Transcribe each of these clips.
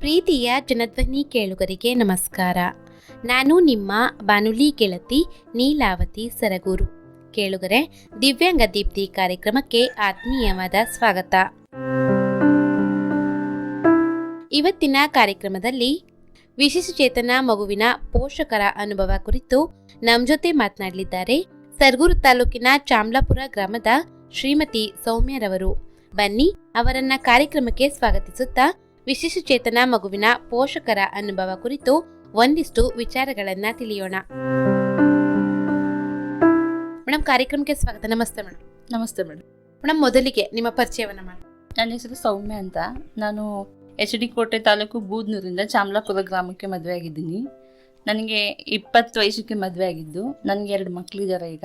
ಪ್ರೀತಿಯ ಜನಧ್ವನಿ ಕೇಳುಗರಿಗೆ ನಮಸ್ಕಾರ. ನಾನು ನಿಮ್ಮ ಬಾನುಲಿ ಗೆಳತಿ ನೀಲಾವತಿ ಸರಗೂರು. ಕೇಳುಗರೆ, ದಿವ್ಯಾಂಗ ದೀಪ್ತಿ ಕಾರ್ಯಕ್ರಮಕ್ಕೆ ಆತ್ಮೀಯವಾದ ಸ್ವಾಗತ. ಇವತ್ತಿನ ಕಾರ್ಯಕ್ರಮದಲ್ಲಿ ವಿಶೇಷಚೇತನ ಮಗುವಿನ ಪೋಷಕರ ಅನುಭವ ಕುರಿತು ನಮ್ಮ ಜೊತೆ ಮಾತನಾಡಲಿದ್ದಾರೆ ಸರ್ಗೂರು ತಾಲೂಕಿನ ಚಾಮ್ಲಾಪುರ ಗ್ರಾಮದ ಶ್ರೀಮತಿ ಸೌಮ್ಯರವರು. ಬನ್ನಿ ಅವರನ್ನ ಕಾರ್ಯಕ್ರಮಕ್ಕೆ ಸ್ವಾಗತಿಸುತ್ತಾ ವಿಶೇಷಚೇತನ ಮಗುವಿನ ಪೋಷಕರ ಅನುಭವ ಕುರಿತು ಒಂದಿಷ್ಟು ವಿಚಾರಗಳನ್ನ ತಿಳಿಯೋಣ. ಮೇಡಮ್ ಕಾರ್ಯಕ್ರಮಕ್ಕೆ ಸ್ವಾಗತ. ನಮಸ್ತೆ ಮೇಡಮ್ ನಮಸ್ತೆ ಮೇಡಮ್ ಮೇಡಮ್ ಮೊದಲಿಗೆ ನಿಮ್ಮ ಪರಿಚಯವನ್ನ ಮಾಡಿ. ನನ್ನ ಹೆಸರು ಸೌಮ್ಯ ಅಂತ. ನಾನು ಎಚ್ ಡಿ ಕೋಟೆ ತಾಲೂಕು ಬೂದ್ನೂರಿಂದ ಚಾಮಲಾಪುರ ಗ್ರಾಮಕ್ಕೆ ಮದುವೆ ಆಗಿದ್ದೀನಿ ನನಗೆ ಇಪ್ಪತ್ತು ವಯಸ್ಸಕ್ಕೆ ಮದುವೆ ಆಗಿದ್ದು ನನಗೆ ಎರಡು ಮಕ್ಕಳಿದ್ದಾರೆ ಈಗ.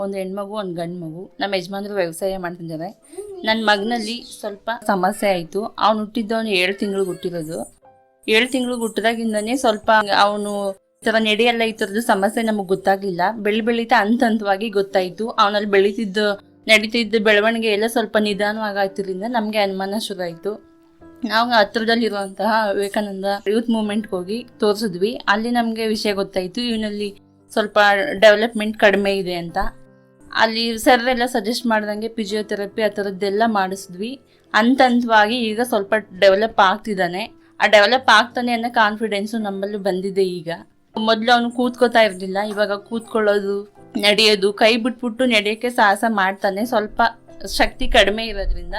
ಒಂದು ಹೆಣ್ಮಗು, ಒಂದು ಗಂಡು ಮಗು ನಮ್ಮ ಯಜಮಾನರು ವ್ಯವಸಾಯ ಮಾಡ್ತಿದ್ದಾರೆ. ನನ್ನ ಮಗನಲ್ಲಿ ಸ್ವಲ್ಪ ಸಮಸ್ಯೆ ಆಯಿತು. ಅವ್ನು ಹುಟ್ಟಿದ್ದವನು ಏಳು ತಿಂಗಳು ಹುಟ್ಟಿರೋದು. ಏಳು ತಿಂಗಳು ಹುಟ್ಟಿದಾಗಿಂದನೇ ಸ್ವಲ್ಪ ಅವನು ಈ ಥರ ನಡೆಯಲ್ಲ ಈ ಥರದ್ದು ಸಮಸ್ಯೆ ನಮಗೆ ಗೊತ್ತಾಗಲಿಲ್ಲ. ಬೆಳಿ ಬೆಳೀತಾ ಹಂತ ಹಂತವಾಗಿ ಗೊತ್ತಾಯಿತು. ಅವನಲ್ಲಿ ಬೆಳೀತಿದ್ದ, ನಡೀತಿದ್ದ ಬೆಳವಣಿಗೆ ಎಲ್ಲ ಸ್ವಲ್ಪ ನಿಧಾನವಾಗಾಯ್ತಿದ್ರಿಂದ ನಮಗೆ ಅನುಮಾನ ಶುರು ಆಯಿತು ನಾವು ಹತ್ರದಲ್ಲಿರುವಂತಹ ವಿವೇಕಾನಂದ ಯೂತ್ ಮೂವ್ಮೆಂಟ್ಗೆ ಹೋಗಿ ತೋರಿಸಿದ್ವಿ. ಅಲ್ಲಿ ನಮಗೆ ವಿಷಯ ಗೊತ್ತಾಯಿತು. ಇವನಲ್ಲಿ ಸ್ವಲ್ಪ ಡೆವಲಪ್ಮೆಂಟ್ ಕಡಿಮೆ ಇದೆ ಅಂತ. ಅಲ್ಲಿ ಸರ್ ಎಲ್ಲ ಸಜೆಸ್ಟ್ ಮಾಡ್ದಂಗೆ ಫಿಜಿಯೋಥೆರಪಿ ಆ ಥರದ್ದೆಲ್ಲ ಮಾಡಿಸಿದ್ವಿ. ಹಂತ ಹಂತವಾಗಿ ಈಗ ಸ್ವಲ್ಪ ಡೆವಲಪ್ ಆಗ್ತಿದ್ದಾನೆ. ಆ ಡೆವಲಪ್ ಆಗ್ತಾನೆ ಅನ್ನೋ ಕಾನ್ಫಿಡೆನ್ಸು ನಮ್ಮಲ್ಲೂ ಬಂದಿದೆ ಈಗ. ಮೊದಲು ಅವನು ಕೂತ್ಕೋತಾ ಇರಲಿಲ್ಲ, ಇವಾಗ ಕೂತ್ಕೊಳ್ಳೋದು, ನಡೆಯೋದು, ಕೈ ಬಿಟ್ಬಿಟ್ಟು ನಡೆಯೋಕ್ಕೆ ಸಾಹಸ ಮಾಡ್ತಾನೆ. ಸ್ವಲ್ಪ ಶಕ್ತಿ ಕಡಿಮೆ ಇರೋದ್ರಿಂದ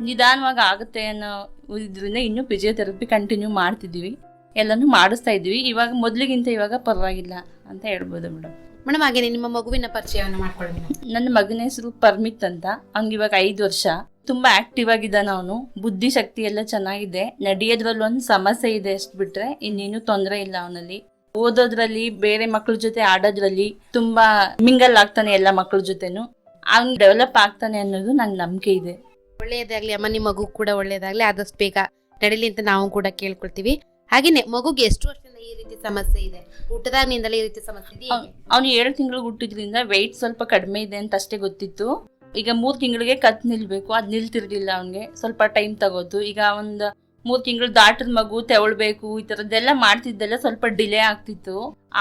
ನಿಧಾನವಾಗಿ ಆಗುತ್ತೆ ಅನ್ನೋ ಇದರಿಂದ ಇನ್ನೂ ಫಿಜಿಯೋಥೆರಪಿ ಕಂಟಿನ್ಯೂ ಮಾಡ್ತಿದ್ದೀವಿ. ಎಲ್ಲನೂ ಮಾಡಿಸ್ತಾ ಇದ್ದೀವಿ. ಇವಾಗ ಮೊದಲಿಗಿಂತ ಇವಾಗ ಪರವಾಗಿಲ್ಲ ಅಂತ ಹೇಳ್ಬೋದು ಮೇಡಮ್. ಮೇಡಮ್ ಹಾಗೇನೆ ನಿಮ್ಮ ಮಗುವಿನ ಪರಿಚಯವನ್ನು ಮಾಡ್ಕೊಳ್ಳಿ ನನ್ನ ಮಗನ ಹೆಸರು ಪರ್ಮಿತ್ ಅಂತ. ಅವ್ನಿಗೆ ಇವಾಗ ಐದು ವರ್ಷ. ತುಂಬಾ ಆಕ್ಟಿವ್ ಆಗಿದ್ದಾನೆ ಅವನು. ಬುದ್ಧಿ ಶಕ್ತಿ ಎಲ್ಲ ಚೆನ್ನಾಗಿದೆ. ನಡೆಯೋದ್ರಲ್ಲಿ ಒಂದು ಸಮಸ್ಯೆ ಇದೆ ಅಷ್ಟು ಬಿಟ್ರೆ ಇನ್ನೇನು ತೊಂದರೆ ಇಲ್ಲ ಅವನಲ್ಲಿ. ಓದೋದ್ರಲ್ಲಿ ಬೇರೆ ಮಕ್ಕಳ ಜೊತೆ ಆಡೋದ್ರಲ್ಲಿ ತುಂಬಾ ಮಿಂಗಲ್ ಆಗ್ತಾನೆ ಎಲ್ಲ ಮಕ್ಕಳ ಜೊತೆನು. ಅವ್ನ್ ಡೆವಲಪ್ ಆಗ್ತಾನೆ ಅನ್ನೋದು ನನ್ ನಂಬಿಕೆ ಇದೆ. ಒಳ್ಳೆಯದಾಗ್ಲಿ ಅಮ್ಮ ನಿಮ್ಮ ಮಗು ಕೂಡ ಒಳ್ಳೆಯದಾಗ್ಲಿ. ಆದಷ್ಟು ಬೇಗ ನಡೀಲಿ ಅಂತ ನಾವು ಕೂಡ ಕೇಳ್ಕೊಳ್ತೀವಿ. ಹಾಗೇನೆ ಮಗುಗೆ ಎಷ್ಟು ವರ್ಷದಿಂದ ಈ ರೀತಿ ಸಮಸ್ಯೆ ಇದೆ? ಊಟದಾಗಿನಿಂದಲೇ ಈ ರೀತಿ ಸಮಸ್ಯೆ ಇದೆ? ಹೇಗೆ? ಅವನು ಏಳು ತಿಂಗಳು ಹುಟ್ಟಿದ್ರಿಂದ ವೆಯ್ಟ್ ಸ್ವಲ್ಪ ಕಡಿಮೆ ಇದೆ ಅಂತ ಅಷ್ಟೇ ಗೊತ್ತಿತ್ತು. ಈಗ ಮೂರ್ ತಿಂಗಳಿಗೆ ಕತ್ ನಿಲ್ಬೇಕು ಅದ್ ನಿಲ್ತಿರ್ಲಿಲ್ಲ ಅವನಿಗೆ. ಸ್ವಲ್ಪ ಟೈಮ್ ತಗೋತು. ಈಗ ಒಂದು ಮೂರ್ ತಿಂಗಳು ದಾಟದ ಮಗು ತೆವಳ್ಬೇಕು ಈ ಥರದ್ದೆಲ್ಲ ಮಾಡ್ತಿದ್ದೆಲ್ಲ ಸ್ವಲ್ಪ ಡಿಲೇ ಆಗ್ತಿತ್ತು.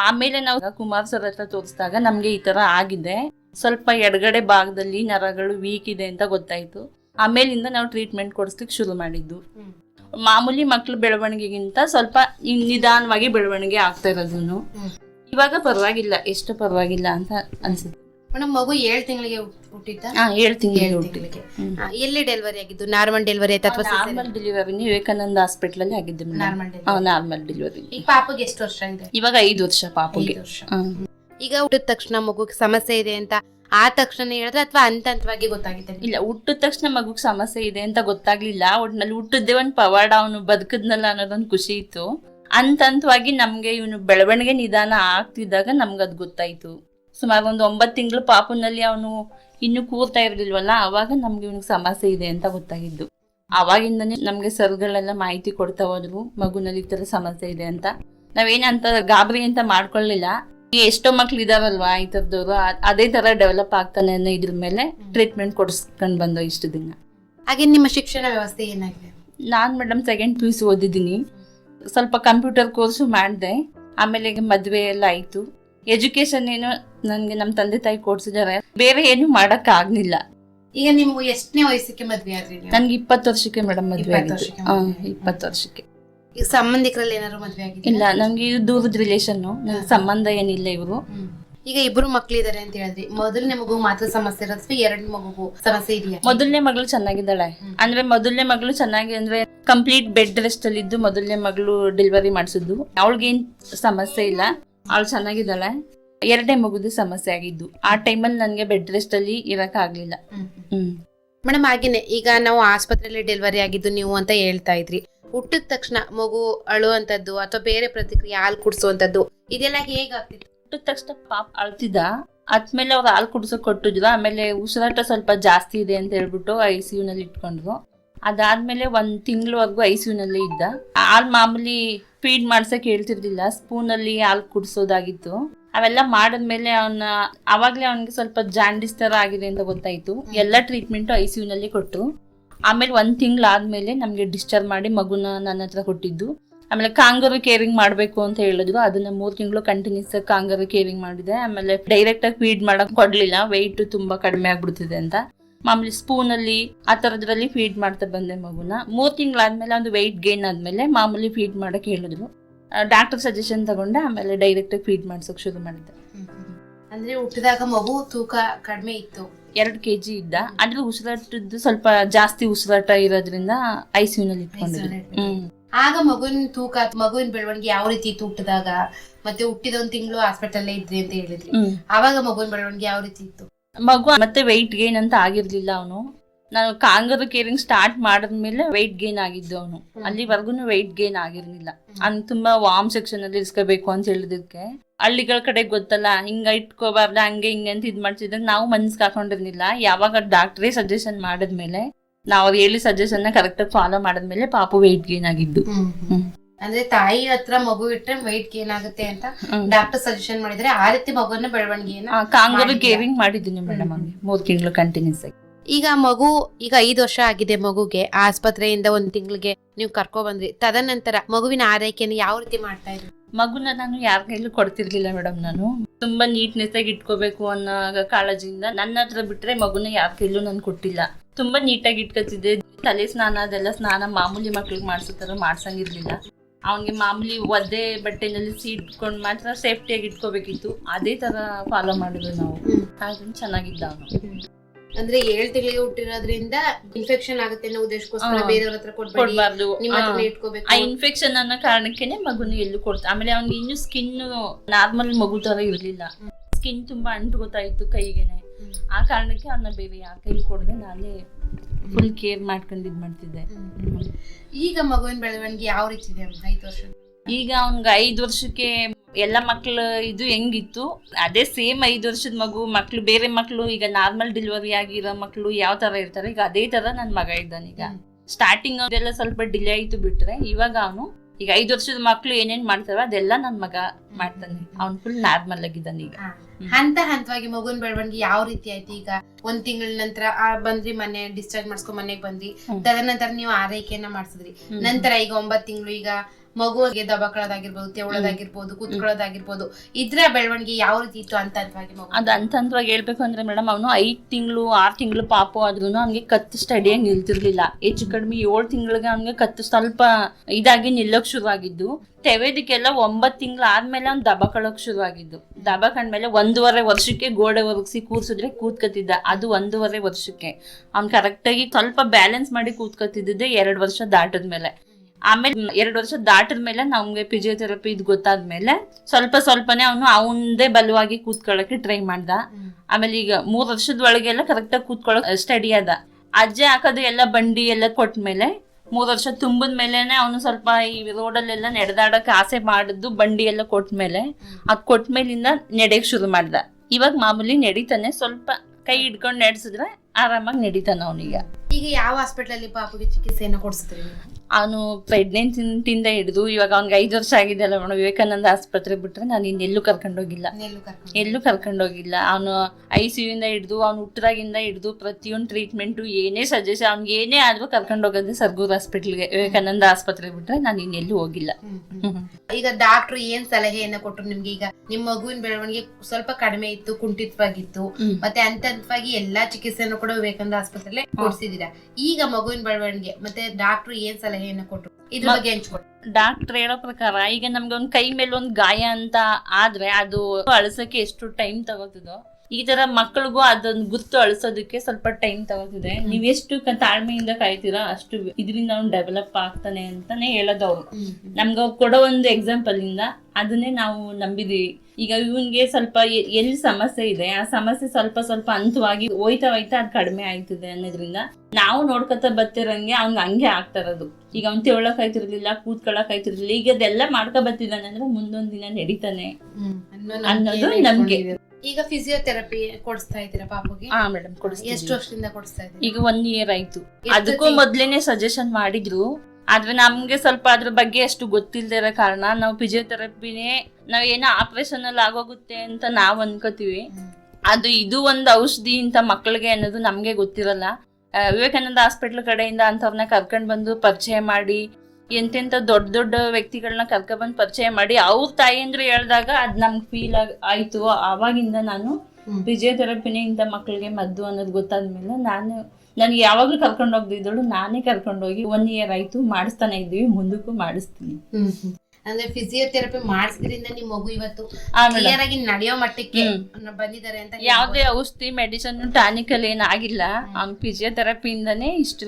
ಆಮೇಲೆ ನಾವು ಕುಮಾರ್ ಸರ್ ಹತ್ರ ತೋರಿಸಿದಾಗ ನಮಗೆ ಈ ತರ ಆಗಿದೆ. ಸ್ವಲ್ಪ ಎಡಗಡೆ ಭಾಗದಲ್ಲಿ ನರಗಳು ವೀಕ್ ಇದೆ ಅಂತ ಗೊತ್ತಾಯ್ತು. ಆಮೇಲಿಂದ ನಾವು ಟ್ರೀಟ್ಮೆಂಟ್ ಕೊಡಿಸ್ಲಿಕ್ಕೆ ಶುರು ಮಾಡಿದ್ದು. ಹ್ಮ್. ಮಾಮೂಲಿ ಮಕ್ಳ ಬೆಳವಣಿಗೆಗಿಂತ ಸ್ವಲ್ಪ ನಿಧಾನವಾಗಿ ಬೆಳವಣಿಗೆ ಆಗ್ತಾ ಇರೋದನ್ನು. ಇವಾಗ ಪರವಾಗಿಲ್ಲ ಎಷ್ಟು ಪರವಾಗಿಲ್ಲ ಅಂತ ಅನ್ಸುತ್ತೆ. ಮೇಡಮ್ ಮಗು ಏಳು ತಿಂಗಳಿಗೆ ಹುಟ್ಟಿದ್ದ? ಏಳು ತಿಂಗಳಿಗೆ ಎಲ್ಲಿ ಡೆಲಿವರಿ ಆಗಿದ್ದು? ನಾರ್ಮಲ್ ಡೆಲಿವರಿ ಆಯ್ತು ಅಥವಾ ನಾರ್ಮಲ್ ಡೆಲಿವರಿ ವಿವೇಕಾನಂದ ಹಾಸ್ಪಿಟಲ್ ಅಲ್ಲಿ ಆಗಿದ್ದು ನಾರ್ಮಲ್ ಡೆಲಿವರಿ ಈಗ ಪಾಪಗೆ ಎಷ್ಟು ವರ್ಷ ಇದೆ? ಇವಾಗ ಐದು ವರ್ಷ ಪಾಪುಗೆ. ಈಗ ಹುಟ್ಟಿದ ತಕ್ಷಣ ಮಗುಗೆ ಸಮಸ್ಯೆ ಇದೆ ಅಂತ ಆ ತಕ್ಷಣ ಹೇಳಿದ್ರೆ ಅಥವಾ ಹಂತ ಹಂತವಾಗಿ ಇಲ್ಲ, ಹುಟ್ಟಿದ ತಕ್ಷಣ ಮಗುಗೆ ಸಮಸ್ಯೆ ಇದೆ ಅಂತ ಗೊತ್ತಾಗ್ಲಿಲ್ಲ. ಒಟ್ನಲ್ಲಿ ಹುಟ್ಟಿದ್ದೆ ಒಂದು ಪವಾಡ, ಅವನು ಬದುಕದ್ನಲ್ಲ ಅನ್ನೋದೊಂದು ಖುಷಿ ಇತ್ತು. ಹಂತ ಹಂತವಾಗಿ ನಮ್ಗೆ ಇವನು ಬೆಳವಣಿಗೆ ನಿಧಾನ ಆಗ್ತಿದ್ದಾಗ ನಮ್ಗೆ ಅದು ಗೊತ್ತಾಯ್ತು. ಸುಮಾರು ಒಂದು ಒಂಬತ್ತು ತಿಂಗಳು ಪಾಪುನಲ್ಲಿ ಅವನು ಇನ್ನು ಕೂರ್ತಾ ಇರಲಿಲ್ವಲ್ಲ, ಅವಾಗ ನಮ್ಗೆ ಇವನಿಗೆ ಸಮಸ್ಯೆ ಇದೆ ಅಂತ ಗೊತ್ತಾಗಿದ್ದು. ಅವಾಗಿಂದನೇ ನಮ್ಗೆ ಸರ್ಗಳೆಲ್ಲ ಮಾಹಿತಿ ಕೊಡ್ತಾ ಹೋದ್ರು ಮಗುನಲ್ಲಿ ಈ ತರ ಸಮಸ್ಯೆ ಇದೆ ಅಂತ. ನಾವೇನಂತ ಗಾಬರಿ ಅಂತ ಮಾಡ್ಕೊಳ್ಳಿಲ್ಲ ಈ ಎಷ್ಟೋ ಮಕ್ಳು ಇದಾರಲ್ವಾ ಈ ತರದವ್ರು? ಅದೇ ತರ ಡೆವಲಪ್ ಆಗ್ತಾನೆ ಅನ್ನೋ ಇದ್ರ ಮೇಲೆ ಟ್ರೀಟ್ಮೆಂಟ್ ಕೊಡಿಸ್ಕೊಂಡು ಬಂದೋ ಇಷ್ಟು ದಿನ. ಹಾಗೆ ನಿಮ್ಮ ಶಿಕ್ಷಣ ವ್ಯವಸ್ಥೆ ಏನಾಗಿದೆ? ನಾನು madam second P U C ಓದಿದ್ದೀನಿ. ಸ್ವಲ್ಪ ಕಂಪ್ಯೂಟರ್ ಕೋರ್ಸು ಮಾಡಿದೆ. ಆಮೇಲೆ ಮದುವೆ ಎಲ್ಲ ಆಯಿತು. ಎಜುಕೇಶನ್ ಏನು ನನಗೆ ನಮ್ಮ ತಂದೆ ತಾಯಿ ಕೊಡ್ಸಿದ್ದಾರೆ. ಬೇರೆ ಏನು ಮಾಡೋಕ್ಕಾಗಲಿಲ್ಲ ಈಗ ನಿಮ್ಗೆ ಎಷ್ಟನೇ ವಯಸ್ಸಿಗೆ ಮದ್ವೆ ಆದ್ರಿ? ನನ್ಗೆ ಇಪ್ಪತ್ತು ವರ್ಷಕ್ಕೆ ಮೇಡಮ್ ಮದುವೆ ಇಪ್ಪತ್ತು ವರ್ಷಕ್ಕೆ. ಈಗ ಸಂಬಂಧಿಕರಲ್ಲಿ ಏನಾದ್ರು ಮದ್ವೆ ಆಗಿದೆ ಇಲ್ಲ ನಮ್ಗೆ ಇದು ದೂರದ ರಿಲೇಷನ್ನು ನನಗೆ ಸಂಬಂಧ ಏನಿಲ್ಲ ಇವರು. ಈಗ ಇಬ್ರು ಮಕ್ಳಿದಾರೆ ಅಂತ ಹೇಳಿದ್ರಿ. ಮೊದಲನೇ ಮಗು ಮಾತ್ರ ಸಮಸ್ಯೆ ಇರೋದು ಎರಡನೇ ಮಗುಗೂ ಸಮಸ್ಯೆ ಇದೆಯಾ? ಮೊದಲನೇ ಮಗಳು ಚೆನ್ನಾಗಿದ್ದಾಳೆ. ಅಂದ್ರೆ ಮೊದಲನೇ ಮಗಳು ಚೆನ್ನಾಗಿ ಅಂದ್ರೆ ಕಂಪ್ಲೀಟ್ ಬೆಡ್ ರೆಸ್ಟ್ ಅಲ್ಲಿ ಇದ್ದು ಮೊದಲನೇ ಮಗಳು ಡೆಲಿವರಿ ಮಾಡಿಸಿದ್ದು. ಅವಳಿಗೇನ್ ಸಮಸ್ಯೆ ಇಲ್ಲ. ಅವಳು ಚೆನ್ನಾಗಿದ್ದಾಳೆ. ಎರಡನೇ ಮಗುದು ಸಮಸ್ಯೆ ಆಗಿದ್ದು. ಆ ಟೈಮಲ್ಲಿ ನನಗೆ ಬೆಡ್ ರೆಸ್ಟ್ ಅಲ್ಲಿ ಇರಕ್ ಆಗ್ಲಿಲ್ಲ. ಹ್ಮ್. ಮೇಡಮ್ ಹಾಗೇನೆ. ಈಗ ನಾವು ಆಸ್ಪತ್ರೆಯಲ್ಲಿ ಡೆಲಿವರಿ ಆಗಿದ್ದು ನೀವು ಅಂತ ಹೇಳ್ತಾ ಇದ್ರಿ. ಹುಟ್ಟಿದ ತಕ್ಷಣ ಮಗು ಅಳುವಂತದ್ದು ಅಥವಾ ಬೇರೆ ಪ್ರತಿಕ್ರಿಯೆ ಹಾಲು ಕುಡಿಸುವಂತದ್ದು ಇದೆಲ್ಲ ಹೇಗಾಗ್ತಿತ್ತು ಹುಟ್ಟಿದ ತಕ್ಷಣ ಪಾಪ ಅಳ್ತಿದ್ದ ಅದ್ಮೇಲೆ ಅವ್ರು ಹಾಲು ಕುಡ್ಸೋಕ್ ಕೊಟ್ಟಿದ್ರು ಆಮೇಲೆ ಉಸಿರಾಟ ಸ್ವಲ್ಪ ಜಾಸ್ತಿ ಇದೆ ಅಂತ ಹೇಳ್ಬಿಟ್ಟು ಐ ಸಿ ನಲ್ಲಿ ಇಟ್ಕೊಂಡ್ರು. ಅದಾದ್ಮೇಲೆ ಒಂದ್ ತಿಂಗಳವರೆಗೂ ಐ ಸಿ ನಲ್ಲಿ ಇದ್ದ. ಹಾಲು ಮಾಮೂಲಿ ಫೀಡ್ ಮಾಡ್ಸಕ್ ಹೇಳ್ತಿರ್ಲಿಲ್ಲ ಸ್ಪೂನಲ್ಲಿ ಹಾಲು ಕುಡ್ಸೋದಾಗಿತ್ತು. ಅವೆಲ್ಲ ಮಾಡಿದ್ಮೇಲೆ ಅವನ ಅವಾಗ್ಲೇ ಅವನಿಗೆ ಸ್ವಲ್ಪ ಜಾಂಡಿಸ್ ತರ ಆಗಿದೆ ಅಂತ ಗೊತ್ತಾಯ್ತು. ಎಲ್ಲ ಟ್ರೀಟ್ಮೆಂಟ್ ಐ ಸಿ ನಲ್ಲಿ ಕೊಟ್ಟು ಆಮೇಲೆ ಒಂದ್ ತಿಂಗಳಾದ್ಮೇಲೆ ನಮಗೆ ಡಿಸ್ಚಾರ್ಜ್ ಮಾಡಿ ಮಗುನ ನನ್ನ ಹತ್ರ ಕೊಟ್ಟಿದ್ದು. ಆಮೇಲೆ ಕಾಂಗರು ಕೇರಿಂಗ್ ಮಾಡಬೇಕು ಅಂತ ಹೇಳಿದ್ರು. ಅದನ್ನ ಮೂರು ತಿಂಗಳು ಕಂಟಿನ್ಯೂಸ್ ಕಾಂಗರು ಕೇರಿಂಗ್ ಮಾಡಿದೆ. ಆಮೇಲೆ ಡೈರೆಕ್ಟ್ ಆಗಿ ಫೀಡ್ ಮಾಡಕ್ ಕೊಡ್ಲಿಲ್ಲ. ವೆಯ್ಟ್ ತುಂಬಾ ಕಡಿಮೆ ಆಗ್ಬಿಡ್ತಿದೆ ಅಂತ. ಮಾಮೂಲಿ ಸ್ಪೂನ್ ಅಲ್ಲಿ ಆ ತರದ್ರಲ್ಲಿ ಫೀಡ್ ಮಾಡ್ತಾ ಬಂದೆ ಮಗುನ. ಮೂರು ತಿಂಗಳಾದ್ಮೇಲೆ ಒಂದು ವೆಯ್ಟ್ ಗೇನ್ ಆದ್ಮೇಲೆ ಮಾಮೂಲಿ ಫೀಡ್ ಮಾಡಕ್ ಹೇಳಿದ್ರು. ಡಾಕ್ಟರ್ ಸಜೆಷನ್ ತಗೊಂಡೆ. ಆಮೇಲೆ ಡೈರೆಕ್ಟ್ ಆಗಿ ಫೀಡ್ ಮಾಡ್ಸಕ್ ಶುರು ಮಾಡಿದೆ. ಅಂದ್ರೆ ಹುಟ್ಟಿದಾಗ ಮಗು ತೂಕ ಕಡಿಮೆ ಇತ್ತು. ಎರಡು ಕೆ ಜಿ ಇದ್ದ. ಅಂದ್ರೆ ಉಸಿರಾಟದ್ದು ಸ್ವಲ್ಪ ಜಾಸ್ತಿ ಉಸಿರಾಟ ಇರೋದ್ರಿಂದ ಐಸಿಯುನಲ್ಲಿ ಇಟ್ಕೊಂಡಿದ್ದೆ ಹ್ಮ್. ಆಗ ಮಗುವಿನ ತೂಕ ಮಗುವಿನ ಬೆಳವಣಿಗೆ ಯಾವ ರೀತಿ ಇತ್ತು ಹುಟ್ಟಿದಾಗ ಮತ್ತೆ ಹುಟ್ಟಿದ ಒಂದ್ ತಿಂಗಳು ಹಾಸ್ಪಿಟಲ್ ಇದ್ರಿ ಅಂತ ಹೇಳಿದ್ರಿ. ಹ್ಮ್. ಆವಾಗ ಮಗುವಿನ ಬೆಳವಣಿಗೆ ಯಾವ ರೀತಿ ಇತ್ತು? ಮಗು ಮತ್ತೆ ವೆಯ್ಟ್ ಗೇನ್ ಅಂತ ಆಗಿರ್ಲಿಲ್ಲ ಅವನು. ನಾನು ಕಾಂಗರು ಕೇರಿಂಗ್ ಸ್ಟಾರ್ಟ್ ಮಾಡಿದ್ಮೇಲೆ ವೆಯ್ಟ್ ಗೇನ್ ಆಗಿದ್ದು ಅವನು. ಅಲ್ಲಿವರೆಗೂ ವೆಯ್ಟ್ ಗೇನ್ ಆಗಿರ್ಲಿಲ್ಲ. ಅವ್ನು ತುಂಬಾ ವಾಮ್ ಸೆಕ್ಷನ್ ಅಲ್ಲಿ ಇಸ್ಕಬೇಕು ಅಂತ ಹೇಳಿದಕ್ಕೆ ಹಳ್ಳಿಗಳ ಕಡೆ ಗೊತ್ತಲ್ಲ ಹಿಂಗ ಇಟ್ಕೋಬಾರ್ದ ಹಂಗೆ ಹಿಂಗೆ ಅಂತ ಇದ್ ಮಾಡ್ತಿದ್ದಾಗ ನಾವು ಮನ್ಸ್ಗೆ ಹಾಕೊಂಡಿರ್ಲಿಲ್ಲ. ಯಾವಾಗ ಡಾಕ್ಟ್ರೇ ಸಜೆಷನ್ ಮಾಡಿದ್ಮೇಲೆ ನಾವು ಅವ್ರು ಹೇಳಿ ಸಜೆಷನ್ ಕರೆಕ್ಟ್ ಆಗಿ ಫಾಲೋ ಮಾಡಿದ್ಮೇಲೆ ಪಾಪು ವೆಯ್ಟ್ ಗೇನ್ ಆಗಿದ್ದು. ಅಂದ್ರೆ ತಾಯಿ ಹತ್ರ ಮಗು ಇಟ್ರೆ ವೆಯ್ಟ್ ಗೇನ್ ಆಗುತ್ತೆ ಅಂತ ಡಾಕ್ಟರ್ ಸಜೆಷನ್ ಮಾಡಿದ್ರೆ ಆ ರೀತಿ ಮಗುವನ್ನ ಬೆಳವಣಿಗೆಯನ್ನ ಕಾಂಗ್ರೆಸ್ ಗೇವಿಂಗ್ ಮಾಡಿದ್ದೀನಿ ಮೇಡಮ್ ಮೂರ್ ತಿಂಗಳು ಕಂಟಿನ್ಯೂಸ್ ಆಗಿ. ಈಗ ಮಗು ಈಗ ಐದು ವರ್ಷ ಆಗಿದೆ ಮಗುಗೆ. ಆಸ್ಪತ್ರೆಯಿಂದ ಒಂದ್ ತಿಂಗಳಿಗೆ ನೀವು ಕರ್ಕೊ ಬಂದ್ರಿ ತದನಂತರ ಮಗುವಿನ ಆರೈಕೆಯನ್ನು ಯಾವ ರೀತಿ ಮಾಡ್ತಾ ಇದ್ರಿ? ಮಗುನ ನಾನು ಯಾರ ಕೈಲೂ ಕೊಡ್ತಿರ್ಲಿಲ್ಲ ಮೇಡಮ್ ನಾನು. ತುಂಬಾ ನೀಟ್ನೆಸ್ ಆಗಿ ಇಟ್ಕೋಬೇಕು ಅನ್ನೋ ಕಾಳಜಿಯಿಂದ ನನ್ನ ಹತ್ರ ಬಿಟ್ರೆ ಮಗುನ ಯಾರ ಕೈಲೂ ನಾನು ಕೊಟ್ಟಿಲ್ಲ. ತುಂಬಾ ನೀಟಾಗಿ ಇಟ್ಕೊತಿದ್ದೆ. ತಲೆ ಸ್ನಾನ ಅದೆಲ್ಲ ಸ್ನಾನ ಮಾಮೂಲಿ ಮಕ್ಳಿಗೆ ಮಾಡ್ಸೋ ಥರ ಮಾಡ್ಸಂಗಿರ್ಲಿಲ್ಲ. ಅವನಿಗೆ ಮಾಮೂಲಿ ಒದ್ದೆ ಬಟ್ಟೆನಲ್ಲಿ ಸೀಟ್ಕೊಂಡು ಮಾತ್ರ ಸೇಫ್ಟಿಯಾಗಿ ಇಟ್ಕೋಬೇಕಿತ್ತು. ಅದೇ ತರ ಫಾಲೋ ಮಾಡಿದ್ರು ನಾವು. ಹಾಗಾಗಿ ಚೆನ್ನಾಗಿದ್ದ ಅವನು. ಅಂದ್ರೆ ಏಳ್ ತಿಂಗಳಿಗೆ ಹುಟ್ಟಿರೋದ್ರಿಂದ ಇನ್ಫೆಕ್ಷನ್ ಆಗುತ್ತೆ ಅನ್ನೋ ಉದ್ದೇಶಕ್ಕೋಸ್ಕರ ಹಾ. ಬೇರೆಯವ್ರ ಹತ್ರ ಕೊಡ್ಬಾರ್ದು ನಿಮ್ಮ ಹತ್ರನೇ ಇಟ್ಕೋಬೇಕು ಆ ಇನ್ಫೆಕ್ಷನ್ ಅನ್ನೋ ಕಾರಣಕ್ಕೇನೆ ಮಗುನ ಎಲ್ಲೂ ಕೊಡ್ತಾ ಆಮೇಲೆ ಅವ್ನಿಗೆ ಇನ್ನು ಸ್ಕಿನ್ ನಾರ್ಮಲ್ ಮಗು ತರ ಇರ್ಲಿಲ್ಲ ಸ್ಕಿನ್ ತುಂಬಾ ಅಂಟುಗೋತಾ ಇತ್ತು ಕೈಗೆನೆ ಹ್ಮ್. ಆ ಕಾರಣಕ್ಕೆ ಅವನ್ನ ಬೇರೆ ಯಾವ ಕೈಲಿ ಕೊಡದೆ ನಾನೇ ಫುಲ್ ಕೇರ್ ಮಾಡ್ಕೊಂಡು ಇದ್ ಮಾಡ್ತಿದ್ದೆ ಹ್ಮ್. ಈಗ ಮಗುವಿನ ಬೆಳವಣಿಗೆ ಯಾವ ರೀತಿ ಇದೆ ಅಮ್ಮ? ಐದು ವರ್ಷ ಈಗ ಅವ್ನ್ಗೆ ಐದು ವರ್ಷಕ್ಕೆ ಎಲ್ಲ ಮಕ್ಳು ಇದು ಹೆಂಗಿತ್ತು, ಅದೇ ಸೇಮ್ ಐದು ವರ್ಷದ ಮಗು, ಮಕ್ಳು ಬೇರೆ ಮಕ್ಳು, ಈಗ ನಾರ್ಮಲ್ ಡೆಲಿವರಿ ಆಗಿರೋ ಮಕ್ಳು ಯಾವ ತರ ಇರ್ತಾರೆ, ಈಗ ಅದೇ ತರ ನನ್ನ ಮಗ ಇದ್ದಾನೆ ಈಗ. ಸ್ಟಾರ್ಟಿಂಗ್ ಅದೆಲ್ಲ ಸ್ವಲ್ಪ ಡಿಲೇ ಆಯ್ತು ಬಿಟ್ರೆ, ಇವಾಗ ಅವನು ಈಗ ಐದು ವರ್ಷದ ಮಕ್ಳು ಏನೇನ್ ಮಾಡ್ತಾರೋ ಅದೆಲ್ಲ ನನ್ನ ಮಗ ಮಾಡ್ತಾನೆ. ಅವ್ನು ಫುಲ್ ನಾರ್ಮಲ್ ಆಗಿದ್ದಾನೆ ಈಗ. ಹಂತ ಹಂತವಾಗಿ ಮಗುನ್ ಬೆಳವಣಿಗೆ ಯಾವ ರೀತಿ ಆಯ್ತು ಈಗ? ಒಂದ್ ತಿಂಗಳ ನಂತರ ಆ ಬಂದ್ರಿ ಮನೆ ಡಿಸ್ಚಾರ್ಜ್ ಮಾಡ್ಸ್ಕೊಂಡ್ ಮನೆಗ್ ಬಂದ್ರಿ. ತದನಂತರ ನೀವು ಆರೈಕೆಯನ್ನ ಮಾಡಿಸಿದ್ರಿ. ನಂತರ ಈಗ ಒಂಬತ್ ತಿಂಗಳು ಈಗ ಮಗುವಿಗೆ ದಬಕೊಳ್ಳೋದಾಗಿರ್ಬೋದು ತೆವಳೋದಾಗಿರ್ಬೋದು ಕೂತ್ಕೊಳ್ಳೋದಾಗಿರ್ಬೋದು ಇದ್ರ ಬೆಳವಣಿಗೆ ಯಾವ ರೀತಿ ಇತ್ತು ಅಂತ ಹಂತವಾಗಿ ಅದ್ ಹಂತ ಹಂತವಾಗಿ ಹೇಳ್ಬೇಕು ಅಂದ್ರೆ ಮೇಡಮ್ ಅವನು ಐದ್ ತಿಂಗಳು ಆರ್ ತಿಂಗಳು ಪಾಪ ಆದ್ರೂ ಅವ್ನಿಗೆ ಕತ್ತು ಸ್ಟಡಿಯಾಗಿ ನಿಲ್ತಿರ್ಲಿಲ್ಲ. ಹೆಚ್ಚು ಕಡಿಮೆ ಏಳು ತಿಂಗಳಿಗೆ ಅವ್ನಿಗೆ ಕತ್ತು ಸ್ವಲ್ಪ ಇದಾಗಿ ನಿಲ್ಲೋಕ್ ಶುರುವಾಗಿದ್ದು. ತೆವೆದಕ್ಕೆಲ್ಲ ಒಂಬತ್ ತಿಂಗಳು ಆದ್ಮೇಲೆ ಅವ್ನು ದಬಕಳಕ್ ಶುರುವಾಗಿದ್ದು. ದಬಕಂಡ್ಮೇಲೆ ಒಂದೂವರೆ ವರ್ಷಕ್ಕೆ ಗೋಡೆ ಒರಗಿಸಿ ಕೂರ್ಸಿದ್ರೆ ಕೂತ್ಕತಿದ್ದ ಅದು ಒಂದೂವರೆ ವರ್ಷಕ್ಕೆ. ಅವ್ನು ಕರೆಕ್ಟಾಗಿ ಸ್ವಲ್ಪ ಬ್ಯಾಲೆನ್ಸ್ ಮಾಡಿ ಕೂತ್ಕೊತಿದ್ದೆ ಎರಡು ವರ್ಷ ದಾಟದ್ಮೇಲೆ. ಆಮೇಲೆ ಎರಡು ವರ್ಷ ದಾಟದ್ಮೇಲೆ ನಮ್ಗೆ ಫಿಸಿಯೋಥೆರಪಿ ಇದು ಗೊತ್ತಾದ್ಮೇಲೆ ಸ್ವಲ್ಪ ಸ್ವಲ್ಪನೇ ಅವನು ಅವಂದೇ ಬಲವಾಗಿ ಕೂತ್ಕೊಳ್ಳಕ್ಕೆ ಟ್ರೈ ಮಾಡ್ದ. ಆಮೇಲೆ ಈಗ ಮೂರ್ ವರ್ಷದ ಒಳಗೆಲ್ಲ ಕರೆಕ್ಟಾಗಿ ಕೂತ್ಕೊಳ್ಳೋಕೆ ಸ್ಟಡಿ ಅದ ಅಜ್ಜೆ ಹಾಕೋದು ಎಲ್ಲ ಬಂಡಿ ಎಲ್ಲ ಕೊಟ್ಮೇಲೆ ಮೂರ್ ವರ್ಷ ತುಂಬಿದ ಮೇಲೆನೆ ಅವನು ಸ್ವಲ್ಪ ಈ ರೋಡಲ್ಲೆಲ್ಲ ನಡೆದಾಡಕ್ಕೆ ಆಸೆ ಮಾಡಿದ್ದು ಬಂಡಿ ಎಲ್ಲ ಕೊಟ್ಮೇಲೆ ಕೊಟ್ಟ ಮೇಲಿಂದ ನಡೆಯಕ್ ಶುರು ಮಾಡ್ದ. ಇವಾಗ ಮಾಮೂಲಿ ನಡೀತಾನೆ. ಸ್ವಲ್ಪ ಕೈ ಹಿಡ್ಕೊಂಡು ನಡೆಸಿದ್ರೆ ಆರಾಮಾಗಿ ನಡೀತಾನೆ ಅವನಿಗೆ. ಈಗ ಯಾವ ಹಾಸ್ಪಿಟಲ್ ಅಲ್ಲಿ ಪಾಪುಗೆ ಚಿಕಿತ್ಸೆಯನ್ನ ಕೊಡಿಸಿದ್ರಿ ಅವನು ಪ್ರೆಗ್ನೆನ್ಸಿಂದ ಹಿಡಿದು ಇವಾಗ ಅವ್ನಿಗೆ ಐದು ವರ್ಷ ಆಗಿದೆ ಅಲ್ಲ ಮೇಡಮ್ ವಿವೇಕಾನಂದ ಆಸ್ಪತ್ರೆ ಬಿಟ್ರೆ ನಾನು ಇನ್ನೆಲ್ಲೂ ಕರ್ಕೊಂಡೋಗಿಲ್ಲ ಎಲ್ಲೂ ಕರ್ಕೊಂಡು ಎಲ್ಲೂ ಕರ್ಕೊಂಡೋಗಿಲ್ಲ ಅವನು ಐ ಸಿ ಇಂದ ಹಿಡಿದು ಅವ್ನು ಹುಟ್ಟದಾಗಿಂದ ಹಿಡಿದು ಪ್ರತಿಯೊಂದು ಟ್ರೀಟ್ಮೆಂಟು ಏನೇ ಸಜೆಷನ್ ಅವ್ನಿಗೆ ಏನೇ ಆದ್ರೂ ಕರ್ಕೊಂಡೋಗೋದು ಸರ್ಗೂರ್ ಹಾಸ್ಪಿಟ್ಲ್ಗೆ ವಿವೇಕಾನಂದ ಆಸ್ಪತ್ರೆ ಬಿಟ್ರೆ ನಾನು ಇನ್ನೆಲ್ಲೂ ಹೋಗಿಲ್ಲ. ಹ್ಮ್. ಈಗ ಡಾಕ್ಟರ್ ಏನ್ ಸಲಹೆಯನ್ನ ಕೊಟ್ರು ನಿಮ್ಗೆ? ಈಗ ನಿಮ್ ಮಗುವಿನ ಬೆಳವಣಿಗೆ ಸ್ವಲ್ಪ ಕಡಿಮೆ ಇತ್ತು ಕುಂಠಿತವಾಗಿತ್ತು. ಹ್ಮ್. ಮತ್ತೆ ಹಂತ ಹಂತವಾಗಿ ಎಲ್ಲಾ ಚಿಕಿತ್ಸೆಯನ್ನು ಕೂಡ ವಿವೇಕಾನಂದ ಆಸ್ಪತ್ರೆಲೆ ಕೊಡ್ಸಿದೀರಾ ಈಗ ಮಗುವಿನ ಬೆಳವಣಿಗೆ ಮತ್ತೆ ಡಾಕ್ಟರ್ ಏನ್ ಸಲಹೆಯನ್ನು ಕೊಟ್ಟರು ಇದ್ರ ಬಗ್ಗೆ ಹಂಚ್ಕೊಟ್ಟು ಡಾಕ್ಟರ್ ಹೇಳೋ ಪ್ರಕಾರ ಈಗ ನಮ್ಗೆ ಒಂದ್ ಕೈ ಮೇಲೆ ಒಂದ್ ಗಾಯ ಅಂತ ಆದ್ರೆ ಅದು ಅಳಸಕ್ಕೆ ಎಷ್ಟು ಟೈಮ್ ತಗೋತದೋ ಈ ತರ ಮಕ್ಕಳಿಗೂ ಅದೊಂದು ಗುರ್ತು ಅಳಿಸೋದಕ್ಕೆ ಸ್ವಲ್ಪ ಟೈಮ್ ತಗೋತಿದೆ. ನೀವ್ ಎಷ್ಟು ತಾಳ್ಮೆಯಿಂದ ಕಾಯ್ತೀರಾ ಅಷ್ಟು ಇದರಿಂದ ಅವ್ನು ಡೆವಲಪ್ ಆಗ್ತಾನೆ ಅಂತಾನೆ ಹೇಳೋದು ಅವ್ರು. ನಮ್ಗೆ ಕೊಡೋ ಒಂದು ಎಕ್ಸಾಂಪಲ್ ಇಂದ ಅದನ್ನೇ ನಾವು ನಂಬಿದೀವಿ. ಈಗ ಇವನ್ಗೆ ಸ್ವಲ್ಪ ಎಲ್ಲಿ ಸಮಸ್ಯೆ ಇದೆ? ಆ ಸಮಸ್ಯೆ ಸ್ವಲ್ಪ ಸ್ವಲ್ಪ ಹಂತವಾಗಿ ಹೋಯ್ತಾ ಹೋಯ್ತಾ ಅದು ಕಡಿಮೆ ಆಯ್ತದೆ ಅನ್ನೋದ್ರಿಂದ ನಾವು ನೋಡ್ಕೊತ ಬರ್ತಿರಂಗೆ ಅವ್ನ್ ಹಂಗೆ ಆಗ್ತಾ ಇರೋದು. ಈಗ ಅವ್ನ್ ತೆವಳಕ್ ಆಯ್ತಿರ್ಲಿಲ್ಲ ಕೂತ್ಕೊಳಕ್ ಆಯ್ತಿರ್ಲಿಲ್ಲ ಈಗ ಅದೆಲ್ಲ ಮಾಡ್ಕೊ ಬರ್ತಿದ್ದಾನೆ ಅಂದ್ರೆ ಮುಂದೊಂದ್ ದಿನ ನಡೀತಾನೆ. ಅನ್ನೋದು ನಮ್ಗೆ. ಈಗ ಫಿಸಿಯೋಥೆರಪಿ ಕೊಡಿಸ್ತಾ ಇದ್ದೀರಾ ಪಾಪುಗೆ? ಹಾ ಮೇಡಮ್ ಎಷ್ಟು ವರ್ಷದಿಂದ ಕೊಡಿಸ್ತಾ ಇದ್ದೀರಾ? ಈಗ ಒನ್ ಇಯರ್ ಆಯ್ತು. ಅದಕ್ಕೂ ಮೊದ್ಲೇನೆ ಸಜೆಷನ್ ಮಾಡಿದ್ರು. ಆದ್ರೆ ನಮ್ಗೆ ಸ್ವಲ್ಪ ಅದ್ರ ಬಗ್ಗೆ ಅಷ್ಟು ಗೊತ್ತಿಲ್ದೇ ಇರೋ ಕಾರಣ ನಾವು ಫಿಸಿಯೋಥೆರಪಿನೇ ನಾವ್ ಏನೋ ಆಪರೇಷನ್ ಅಲ್ಲಿ ಆಗೋಗುತ್ತೆ ಅಂತ ನಾವ್ ಅನ್ಕೋತೀವಿ. ಅದು ಇದು ಒಂದು ಔಷಧಿ ಅಂತ ಮಕ್ಕಳಿಗೆ ಅನ್ನೋದು ನಮ್ಗೆ ಗೊತ್ತಿರಲ್ಲ. ವಿವೇಕಾನಂದ ಹಾಸ್ಪಿಟ್ಲ್ ಕಡೆಯಿಂದ ಅಂತವ್ರನ್ನ ಕರ್ಕೊಂಡು ಬಂದು ಪರಿಚಯ ಮಾಡಿ ಎಂತೆಂತ ದೊಡ್ಡ ದೊಡ್ಡ ವ್ಯಕ್ತಿಗಳನ್ನ ಕರ್ಕೊಂಡ್ಬಂದು ಪರಿಚಯ ಮಾಡಿ ಅವ್ರ ತಾಯಿಯಂದ್ರು ಹೇಳ್ದಾಗ ಅದ್ ನಮ್ಗೆ ಫೀಲ್ ಆಯ್ತು. ಆವಾಗಿಂದ ನಾನು. ಫಿಸಿಯೋಥೆರಪಿನೇ ಇಂಥ ಮಕ್ಕಳಿಗೆ ಮದ್ದು ಅನ್ನೋದು ಗೊತ್ತಾದ್ಮೇಲೆ ನಾನು ನನಗೆ ಯಾವಾಗಲೂ ಕರ್ಕೊಂಡು ಹೋಗ್ದಿದ್ದಳು ನಾನೇ ಕರ್ಕೊಂಡು ಹೋಗಿ ಒನ್ ಇಯರ್ ಆಯ್ತು ಮಾಡಿಸ್ತಾನೆ ಇದ್ದೀವಿ ಮುಂದಕ್ಕೂ ಮಾಡಿಸ್ತೀನಿ. ಅಂದ್ರೆ ಫಿಸಿಯೋಥೆರಪಿ ಮಾಡಿಸಿದ್ರಿಂದ ನಿಮ್ ಮಗು ಇವತ್ತು ಕ್ಲಿಯರ್ ಆಗಿ ನಡೆಯೋ ಮಟ್ಟಕ್ಕೆ. ಬಂದಿದ್ದಾರೆ ಅಂತ ಯಾವುದೇ ಔಷಧಿ ಮೆಡಿಸನ್ ಟಾನಿಕ್ ಅಲ್ಲಿ ಏನಾಗಿಲ್ಲ ಅವ್ನು ಫಿಸಿಯೋಥೆರಪಿಯಿಂದನೇ ಇಷ್ಟು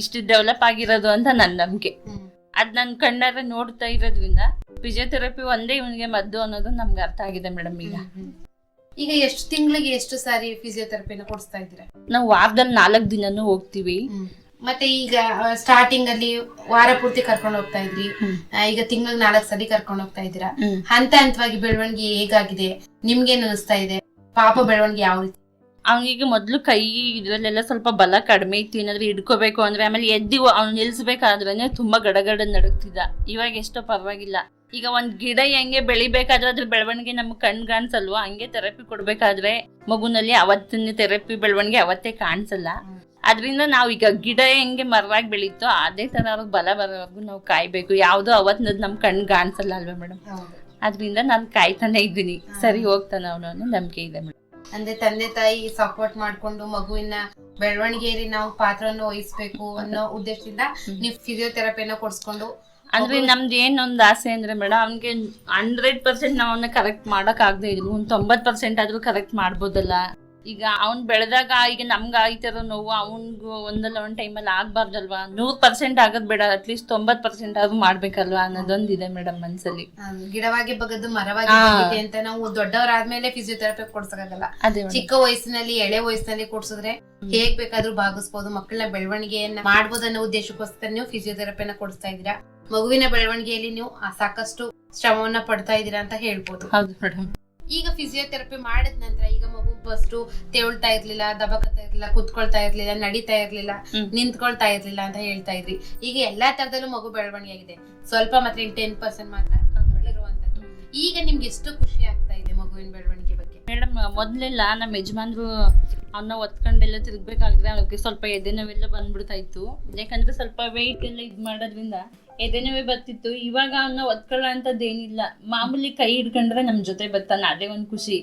ಇಷ್ಟು ಡೆವಲಪ್ ಆಗಿರೋದು ಅಂತ ನನ್ನ ನಂಬಿಕೆ. ಅದ್ ನನ್ ಕಣ್ಣಾರ ನೋಡ್ತಾ ಇರೋದ್ರಿಂದ ಫಿಸಿಯೋಥೆರಪಿ ಒಂದೇ ಇವನಿಗೆ ಮದ್ದು ಅನ್ನೋದು ನಮ್ಗೆ ಅರ್ಥ ಆಗಿದೆ ಮೇಡಮ್ ಈಗ. ಈಗ ಎಷ್ಟು ತಿಂಗಳಿಗೆ ಎಷ್ಟು ಸಾರಿ ಫಿಸಿಯೋಥೆರಪಿನ ಕೊಡಿಸ್ತಾ ಇದ್ದೀರಾ? ನಾವು ವಾರದಲ್ಲಿ ನಾಲ್ಕು ದಿನನೂ ಹೋಗ್ತೀವಿ. ಮತ್ತೆ ಈಗ ಸ್ಟಾರ್ಟಿಂಗ್ ಅಲ್ಲಿ ವಾರ ಪೂರ್ತಿ ಕರ್ಕೊಂಡು ಹೋಗ್ತಾ ಇದ್ರಿ. ಆ, ಈಗ ತಿಂಗಳ ನಾಲ್ಕು ಸಲ ಕರ್ಕೊಂಡು ಹೋಗ್ತಾ ಇದ್ದೀರಾ? ಹ್ಮ್. ಹಂತ ಹಂತವಾಗಿ ಬೆಳವಣಿಗೆ ಹೇಗಾಗಿದೆ? ನಿಮ್ಗೇನ್ ಅನಿಸ್ತಾ ಇದೆ? ಪಾಪ ಬೆಳವಣಿಗೆ ಯಾವ ರೀತಿ? ಅವನಿಗೆ ಮೊದ್ಲು ಕೈ ಇದ್ರಲ್ಲೆಲ್ಲ ಸ್ವಲ್ಪ ಬಲ ಕಡಿಮೆ ಇತ್ತು. ಏನಾದ್ರು ಹಿಡ್ಕೋಬೇಕು ಅಂದ್ರೆ ಆಮೇಲೆ ಎದ್ದು ಅವ್ನು ನಿಲ್ಸ್ಬೇಕಾದ್ರೆ ತುಂಬಾ ಗಡಗಡ ನಡುಗ್ತಿದ್ದ. ಇವಾಗ ಎಷ್ಟೋ ಪರವಾಗಿಲ್ಲ. ಈಗ ಒಂದ್ ಗಿಡ ಹೆಂಗೆ ಬೆಳಿಬೇಕಾದ್ರೆ ಅದ್ರ ಬೆಳವಣಿಗೆ ನಮ್ಗೆ ಕಣ್ ಕಾಣಿಸಲ್ವಾ? ಹಂಗೆ ಥೆರಪಿ ಕೊಡ್ಬೇಕಾದ್ರೆ ಮಗುನಲ್ಲಿ ಅವತ್ತಿನ ಥೆರಪಿ ಬೆಳವಣಿಗೆ ಅವತ್ತೇ ಕಾಣಿಸಲ್ಲ. ಅದರಿಂದ ನಾವು ಈಗ ಗಿಡ ಹೆಂಗೆ ಮರವಾಗಿ ಬೆಳೀತೋ ಅದೇ ತರ ಅವ್ರಿಗೆ ಬಲ ಬರೋವರೆಗೂ ನಾವು ಕಾಯ್ಬೇಕು. ಯಾವ್ದೋ ಅವತ್ತಿನದ್ ನಮ್ ಕಣ್ ಕಾಣಿಸಲ್ಲ ಅಲ್ವಾ ಮೇಡಮ್ ಅದರಿಂದ ನಾನು ಕಾಯ್ತಾನೆ ಇದ್ದೀನಿ. ಸರಿ ಹೋಗ್ತಾನ ಅವನು ಅನ್ನೋ ನಂಬಿಕೆ ಇದೆ ಮೇಡಮ್ ಅಂದ್ರೆ ತಂದೆ ತಾಯಿ ಸಪೋರ್ಟ್ ಮಾಡ್ಕೊಂಡು ಮಗುವಿನ ಬೆಳವಣಿಗೆಯಲ್ಲಿ ನಾವು ಪಾತ್ರವನ್ನು ವಹಿಸ್ಬೇಕು ಅನ್ನೋ ಉದ್ದೇಶದಿಂದ ನೀವು ಫಿಸಿಯೋಥೆರಪಿಯನ್ನು ಕೊಡ್ಸ್ಕೊಂಡು ಅಂದ್ರೆ ನಮ್ದು ಏನೊಂದು ಆಸೆ ಅಂದ್ರೆ ಮೇಡಮ್ ಅವ್ನಿಗೆ ಹಂಡ್ರೆಡ್ ಪರ್ಸೆಂಟ್ ನಾವು ಕರೆಕ್ಟ್ ಮಾಡಕ್ ಆಗದೆ ಇದ್ರು ಒಂದ್ ತೊಂಬತ್ ಪರ್ಸೆಂಟ್ ಆದ್ರೂ ಕರೆಕ್ಟ್ ಮಾಡ್ಬೋದಲ್ಲ. ಈಗ ಅವ್ನ್ ಬೆಳೆದಾಗ ಈಗ ನಮ್ಗೆ ಆಯ್ತಿರೋ ನೋವು ಅವನ್ಗೂ ಒಂದಲ್ಲ ಒಂದ್ ಟೈಮಲ್ಲಿ ಆಗ್ಬಾರ್ದಲ್ವಾ? ನೂರ್ ಪರ್ಸೆಂಟ್ ಆಗೋದ್ ಬೇಡ ಅಟ್ಲೀಸ್ಟ್ ತೊಂಬತ್ ಪರ್ಸೆಂಟ್ ಆದ್ರೂ ಮಾಡ್ಬೇಕಲ್ವಾ ಅನ್ನೋದೊಂದಿದೆ ಮೇಡಮ್ ಮನ್ಸಲ್ಲಿ. ಗಿಡವಾಗಿ ಬಗದು ಮರವಾಗಿ. ಅಂತ ನಾವು ದೊಡ್ಡವರಾದ್ಮೇಲೆ ಫಿಸಿಯೋಥೆರಪಿ ಕೊಡ್ಸಕ್ಕಾಗಲ್ಲ. ಅದೇ madam. ಚಿಕ್ಕ ವಯಸ್ಸಿನಲ್ಲಿ ಎಳೆ ವಯಸ್ಸಿನಲ್ಲಿ ಕೊಡ್ಸಿದ್ರೆ ಹೇಗ್ ಬೇಕಾದ್ರೂ ಭಾಗಿಸ್ಬೋದು ಮಕ್ಕಳನ್ನ ಬೆಳವಣಿಗೆಯನ್ನ ಮಾಡ್ಬೋದು ಅನ್ನೋ ಉದ್ದೇಶಕ್ಕೋಸ್ಕರ ನೀವು ಫಿಸಿಯೋಥೆರಪಿನ ಕೊಡಿಸ್ತಾ ಇದ್ದೀರಾ. ಮಗುವಿನ ಬೆಳವಣಿಗೆಯಲ್ಲಿ ನೀವು ಆ ಸಾಕಷ್ಟು ಶ್ರಮವನ್ನ ಪಡ್ತಾ ಇದ್ದೀರಾ ಅಂತ ಹೇಳ್ಬೋದು. ಹೌದು ಮೇಡಮ್ ಈಗ ಫಿಸಿಯೋಥೆರಪಿ ಮಾಡಿದ ನಂತರ ಈಗ ಮಗು ಫಸ್ಟ್ ತೇಳ್ತಾ ಇರ್ಲಿಲ್ಲ ದಬಕತಾ ಇರ್ಲಿಲ್ಲ ಕುತ್ಕೊಳ್ತಾ ಇರ್ಲಿಲ್ಲ ನಡಿತಾ ಇರ್ಲಿಲ್ಲ ನಿಂತ್ಕೊಳ್ತಾ ಇರ್ಲಿಲ್ಲ ಅಂತ ಹೇಳ್ತಾ ಇದ್ರಿ. ಈಗ ಎಲ್ಲಾ ತರದಲ್ಲೂ ಮಗು ಬೆಳವಣಿಗೆ ಆಗಿದೆ. ಸ್ವಲ್ಪ ಮಾತ್ರ ಟೆನ್ ಪರ್ಸೆಂಟ್ ಮಾತ್ರ ಇರುವಂತದ್ದು. ಈಗ ನಿಮ್ಗೆ ಎಷ್ಟು ಖುಷಿ ಆಗ್ತಾ ಇದೆ ಮಗುವಿನ ಬೆಳವಣಿಗೆ ಬಗ್ಗೆ? ಮೇಡಮ್ ಮೊದ್ಲೆಲ್ಲ ನಮ್ಮ ಯಜಮಾನ್ರು ಅವನ್ನ ಒತ್ಕೊಂಡೆಲ್ಲ ತಿರ್ಗ್ಬೇಕಾಗಿದೆ ಅವ್ರಿಗೆ ಸ್ವಲ್ಪ ಎದೆ ನೋವೆಲ್ಲ ಬಂದ್ಬಿಡ್ತಾ ಇತ್ತು. ಯಾಕಂದ್ರೆ ಸ್ವಲ್ಪ ವೆಯ್ಟ್ ಎಲ್ಲ ಇದ್ ಮಾಡೋದ್ರಿಂದ ಎದೆ ನೋವೇ ಬರ್ತಿತ್ತು. ಇವಾಗ ಅವನ್ನ ಒತ್ಕೊಳ್ಳೋ ಅಂತದ್ ಏನಿಲ್ಲ ಮಾಮೂಲಿ ಕೈ ಹಿಡ್ಕೊಂಡ್ರೆ ನಮ್ ಜೊತೆ ಬರ್ತಾನೆ. ಅದೇ ಒಂದ್ ಖುಷಿ.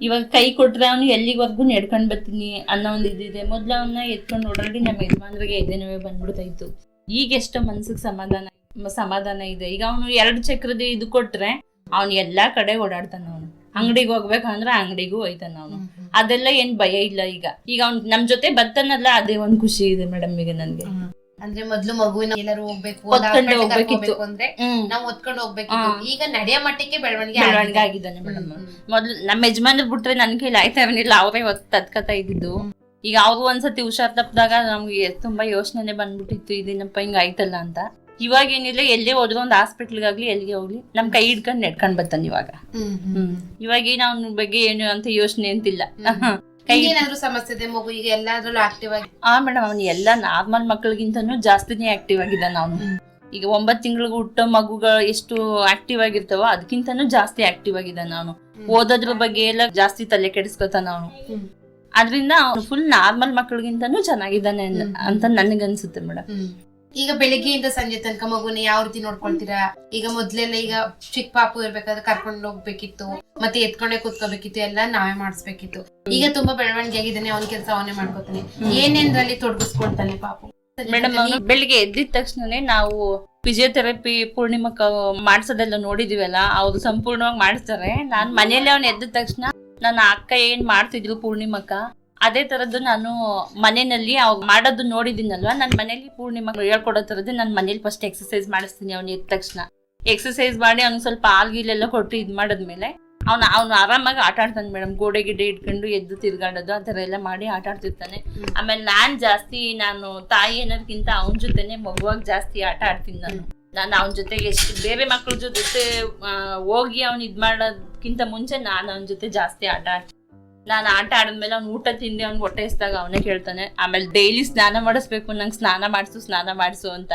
ಇವಾಗ ಕೈ ಕೊಟ್ರೆ ಅವ್ನು ಎಲ್ಲಿವರೆಗೂ ನೆಡ್ಕೊಂಡ್ ಬರ್ತೀನಿ ಅನ್ನೋ ಒಂದ್ ಇದಿದೆ. ಮೊದ್ಲು ಅವನ್ನ ಎತ್ಕೊಂಡು ಓಡಾಡಿ ನಮ್ಮ ಯಜಮಾನ್ರಿಗೆ ಎದೆನೋವೆ ಬಂದ್ಬಿಡ್ತಾ ಇತ್ತು ಈಗ ಎಷ್ಟೋ ಮನ್ಸಿಗೆ ಸಮಾಧಾನ ಸಮಾಧಾನ ಇದೆ. ಈಗ ಅವನು ಎರಡು ಚಕ್ರದ ಇದು ಕೊಟ್ರೆ ಅವ್ನು ಎಲ್ಲಾ ಕಡೆ ಓಡಾಡ್ತಾನ ಅವನು. ಅಂಗಡಿಗೆ ಹೋಗ್ಬೇಕಂದ್ರೆ ಅಂಗಡಿಗೂ ಹೋಯ್ತಾನ ಅವನು. ಅದೆಲ್ಲ ಏನ್ ಭಯ ಇಲ್ಲ ಈಗ. ಈಗ ಅವ್ನ್ ನಮ್ ಜೊತೆ ಬರ್ತಾನಲ್ಲ ಅದೇ ಒಂದ್ ಖುಷಿ ಇದೆ ಮೇಡಮ್ ಈಗ ನನ್ಗೆ. ಅಂದ್ರೆ ಮೊದ್ಲು ಮಗುವಿನ ಎಲ್ಲರೂ ಹೋಗ್ಬೇಕು ಹೊತ್ಕೊಂಡು ಹೋಗ್ಬೇಕಿತ್ತು. ಅಂದ್ರೆ ಹ್ಮ್ ನಾವು ಒತ್ಕೊಂಡು ಹೋಗ್ಬೇಕಿತ್ತು ಹಾ. ಈಗ ನಡೆಯ ಮಟ್ಟಕ್ಕೆ ಬೆಳವಣಿಗೆ ಬೆಳವಣಿಗೆ ಆಗಿದೆ. ಆಗಿದ್ದಾನೆ ಮೇಡಮ್ ಹ್ಮ್, ಮೊದ್ಲು ನಮ್ಮ ಯಜಮಾನ್ರು ಬಿಟ್ರೆ ನನ್ ಕೈಲಿ ಆಯ್ತಾ ಏನಿಲ್ಲ ಅವರೇ ಹೊತ್ತು ತದ್ಕತಾ ಇದ್ದಿದ್ದು. ಈಗ ಅವ್ರು ಒಂದ್ಸತಿ ಹುಷಾರ್ ತಪ್ಪಿದಾಗ ನಮ್ಗೆ ತುಂಬಾ ಯೋಚನೆ ಬಂದ್ಬಿಟ್ಟಿತ್ತು ಇದೇನಪ್ಪ ಹಿಂಗ ಆಯ್ತಲ್ಲ ಅಂತ ಇವಾಗ ಏನಿಲ್ಲ ಎಲ್ಲೇ ಹೋದ್ರು ಒಂದು ಹಾಸ್ಪಿಟ್ಲ್ಗಾಗ್ಲಿ ಎಲ್ಲಿಗೆ ಹೋಗ್ಲಿ ನಮ್ ಕೈ ಹಿಡ್ಕೊಂಡ್ ನೆಡ್ಕೊಂಡ್ ಬರ್ತಾನೆ ಇವಾಗ ಹ್ಮ್, ಹ್ಮ್. ಇವಾಗ ಏನು ಅವ್ನ ಬಗ್ಗೆ ಏನು ಅಂತ ಯೋಚನೆ ಅಂತಿಲ್ಲ ಹ್ಮ್. ಏನಾದ್ರೂ ಸಮಸ್ಯೆ ಇದೆ ಮಗು ಈಗ ಎಲ್ಲಾದ್ರಲ್ಲೂ ಆಕ್ಟಿವ್ ಆಗಿ ಆ ಮೇಡಮ್ ಅವ್ನು ಎಲ್ಲ ನಾರ್ಮಲ್ ಮಕ್ಕಳಿಗಿಂತನೂ ಜಾಸ್ತಿನೇ ಆಕ್ಟಿವ್ ಆಗಿದ್ದಾನೆ ನಾನು ಈಗ ಒಂಬತ್ತು ತಿಂಗಳಿಗೆ ಹುಟ್ಟೋ ಮಗುಗಳು ಎಷ್ಟು ಆಕ್ಟಿವ್ ಆಗಿರ್ತಾವ ಅದಕ್ಕಿಂತನೂ ಜಾಸ್ತಿ ಆಕ್ಟಿವ್ ಆಗಿದ್ದಾನೆ ನಾನು ಓದೋದ್ರ ಬಗ್ಗೆ ಎಲ್ಲ ಜಾಸ್ತಿ ತಲೆ ಕೆಡಿಸ್ಕೊತಾನ ಅವನು. ಅದ್ರಿಂದ ಅವನು ಫುಲ್ ನಾರ್ಮಲ್ ಮಕ್ಕಳಿಗಿಂತನೂ ಚೆನ್ನಾಗಿದ್ದಾನೆ. ಅಂತ ನನಗನ್ಸುತ್ತೆ ಮೇಡಮ್. ಈಗ ಬೆಳಿಗ್ಗೆಯಿಂದ ಸಂಜೆ ತನಕ ಮಗುನ ಯಾವ ರೀತಿ ನೋಡ್ಕೊಳ್ತೀರಾ? ಈಗ ಮೊದ್ಲೆಲ್ಲ ಈಗ ಚಿಕ್ಕ ಪಾಪು ಇರ್ಬೇಕಾದ್ರೆ ಕರ್ಕೊಂಡು ಹೋಗ್ಬೇಕಿತ್ತು. ಮತ್ತೆ ಎತ್ಕೊಂಡೆ ಕೂತ್ಕೋಬೇಕಿತ್ತು ಎಲ್ಲ ನಾವೇ ಮಾಡಿಸ್ಬೇಕಿತ್ತು. ಈಗ ತುಂಬಾ ಬೆಳವಣಿಗೆ ಆಗಿದ್ದಾನೆ ಅವನ ಕೆಲಸ ಅವನೇ ಮಾಡ್ಕೋತಾನೆ. ಏನೇನ್ರಲ್ಲಿ ತೊಡಗಿಸ್ಕೊಳ್ತಾನೆ ಪಾಪು? ಮೇಡಮ್ ಬೆಳಿಗ್ಗೆ ಎದ್ದಿದ ತಕ್ಷಣನೇ ನಾವು ಫಿಸಿಯೋಥೆರಪಿ ಪೂರ್ಣಿಮಕ್ಕ ಮಾಡ್ಸೋದೆಲ್ಲ ನೋಡಿದಿವಲ್ಲ ಅವ್ರು ಸಂಪೂರ್ಣವಾಗಿ ಮಾಡಿಸ್ತಾರೆ. ನಾನ್ ಮನೇಲಿ ಅವ್ನು ಎದ್ದ ತಕ್ಷಣ ನನ್ನ ಅಕ್ಕ ಏನ್ ಮಾಡ್ತಿದ್ರು ಪೂರ್ಣಿಮಕ್ಕ ಅದೇ ತರದ್ದು ನಾನು ಮನೆಯಲ್ಲಿ ಅವ್ರು ಮಾಡೋದು ನೋಡಿದ್ದೀನಲ್ವಾ ನನ್ನ ಮನೇಲಿ ಪೂರ್ಣಿಮಾ ಹೇಳ್ಕೊಡೋ ತರದ್ದು ನಾನು ಮನೇಲಿ ಫಸ್ಟ್ ಎಕ್ಸಸೈಸ್ ಮಾಡಿಸ್ತೀನಿ ಅವ್ನು ಎದ್ದ ತಕ್ಷಣ. ಎಕ್ಸರ್ಸೈಸ್ ಮಾಡಿ ಅವ್ನಿಗೆ ಸ್ವಲ್ಪ ಆಲ್ಗಿಲೆಲ್ಲ ಗೀಲೆಲ್ಲ ಕೊಟ್ಟು ಇದ್ ಮಾಡಿದ್ಮೇಲೆ ಅವ್ನ ಅವ್ನು ಆರಾಮಾಗಿ ಆಟ ಆಡ್ತಾನೆ ಮೇಡಮ್. ಗೋಡೆ ಗಿಡೆ ಇಟ್ಕೊಂಡು ಎದ್ದು ತಿರ್ಗಾಡೋದು ಆ ಥರ ಎಲ್ಲ ಮಾಡಿ ಆಟ ಆಡ್ತಿರ್ತಾನೆ. ಆಮೇಲೆ ನಾನು ಜಾಸ್ತಿ ನಾನು ತಾಯಿ ಅನ್ನೋದಕ್ಕಿಂತ ಅವನ ಜೊತೆನೆ ಮಗುವಾಗಿ ಜಾಸ್ತಿ ಆಟ ಆಡ್ತೀನಿ ನಾನು. ನಾನು ಅವನ ಜೊತೆಗೆ ಎಷ್ಟು ಬೇರೆ ಮಕ್ಳ ಜೊತೆ ಹೋಗಿ ಅವ್ನು ಇದು ಮಾಡೋದಕ್ಕಿಂತ ಮುಂಚೆ ನಾನು ಅವನ ಜೊತೆ ಜಾಸ್ತಿ ಆಟ ಆಡ್ತೀನಿ. ನಾನು ಆಟ ಆಡಿದ್ಮೇಲೆ ಅವ್ನು ಊಟ ತಿಂಡಿ ಅವ್ನಿಗೆ ಹೊಟ್ಟೆ ಇಸ್ದಾಗ ಅವನೇ ಕೇಳ್ತಾನೆ. ಆಮೇಲೆ ಡೈಲಿ ಸ್ನಾನ ಮಾಡಿಸ್ಬೇಕು, ನಂಗೆ ಸ್ನಾನ ಮಾಡಿಸು ಸ್ನಾನ ಮಾಡಿಸು ಅಂತ.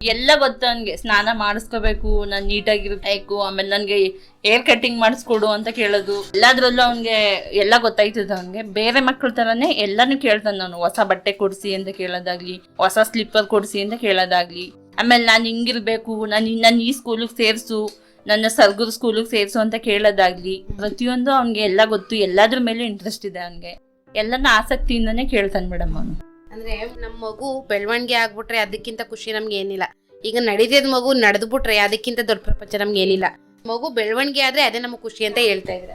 ಎಲ್ಲ ಗೊತ್ತು ನನ್ಗೆ. ಸ್ನಾನ ಮಾಡಿಸ್ಕೋಬೇಕು, ನಾನು ನೀಟಾಗಿರ್ಬೇಕು, ಆಮೇಲೆ ನನಗೆ ಏರ್ ಕಟ್ಟಿಂಗ್ ಮಾಡಿಸ್ಕೊಡು ಅಂತ ಕೇಳೋದು. ಎಲ್ಲದ್ರಲ್ಲೂ ಅವ್ನಿಗೆ ಎಲ್ಲ ಗೊತ್ತಾಯ್ತದ ಅವ್ನಿಗೆ. ಬೇರೆ ಮಕ್ಳ ಥರನೇ ಎಲ್ಲಾನು ಕೇಳ್ತಾನೆ ನಾನು. ಹೊಸ ಬಟ್ಟೆ ಕೊಡಿಸಿ ಅಂತ ಕೇಳೋದಾಗ್ಲಿ, ಹೊಸ ಸ್ಲಿಪ್ಪರ್ ಕೊಡಿಸಿ ಅಂತ ಕೇಳೋದಾಗ್ಲಿ. ಆಮೇಲೆ ನಾನು ಹಿಂಗಿರ್ಬೇಕು, ನಾನು ನನ್ನ ಈ ಸ್ಕೂಲಿಗೆ ಸೇರಿಸು, ನನ್ನ ಸರ್ಗುರ್ ಸ್ಕೂಲಿಗೆ ಸೇರಿಸು ಅಂತ ಕೇಳೋದಾಗ್ಲಿ, ಪ್ರತಿಯೊಂದು ಅವ್ನಿಗೆ ಎಲ್ಲ ಗೊತ್ತು. ಎಲ್ಲದ್ರ ಮೇಲೆ ಇಂಟ್ರೆಸ್ಟ್ ಇದೆ ಅವನಿಗೆ. ಎಲ್ಲನ ಆಸಕ್ತಿಯಿಂದನೇ ಕೇಳ್ತಾನೆ ಮೇಡಮ್ ಅವನು. ಅಂದ್ರೆ ನಮ್ಮ ಮಗು ಬೆಳವಣಿಗೆ ಆಗ್ಬಿಟ್ರೆ ಅದಕ್ಕಿಂತ ಖುಷಿ ನಮ್ಗೆ ಏನಿಲ್ಲ. ಈಗ ನಡೀತಿದ್ ಮಗು ನಡೆದ್ಬಿಟ್ರೆ ಅದಕ್ಕಿಂತ ದೊಡ್ಡ ಪ್ರಪಂಚ ನಮ್ಗೆ ಏನಿಲ್ಲ. ಮಗು ಬೆಳವಣಿಗೆ ಆದ್ರೆ ಅದೇ ನಮ್ಗೆ ಖುಷಿ ಅಂತ ಹೇಳ್ತಾ ಇದ್ರೆ.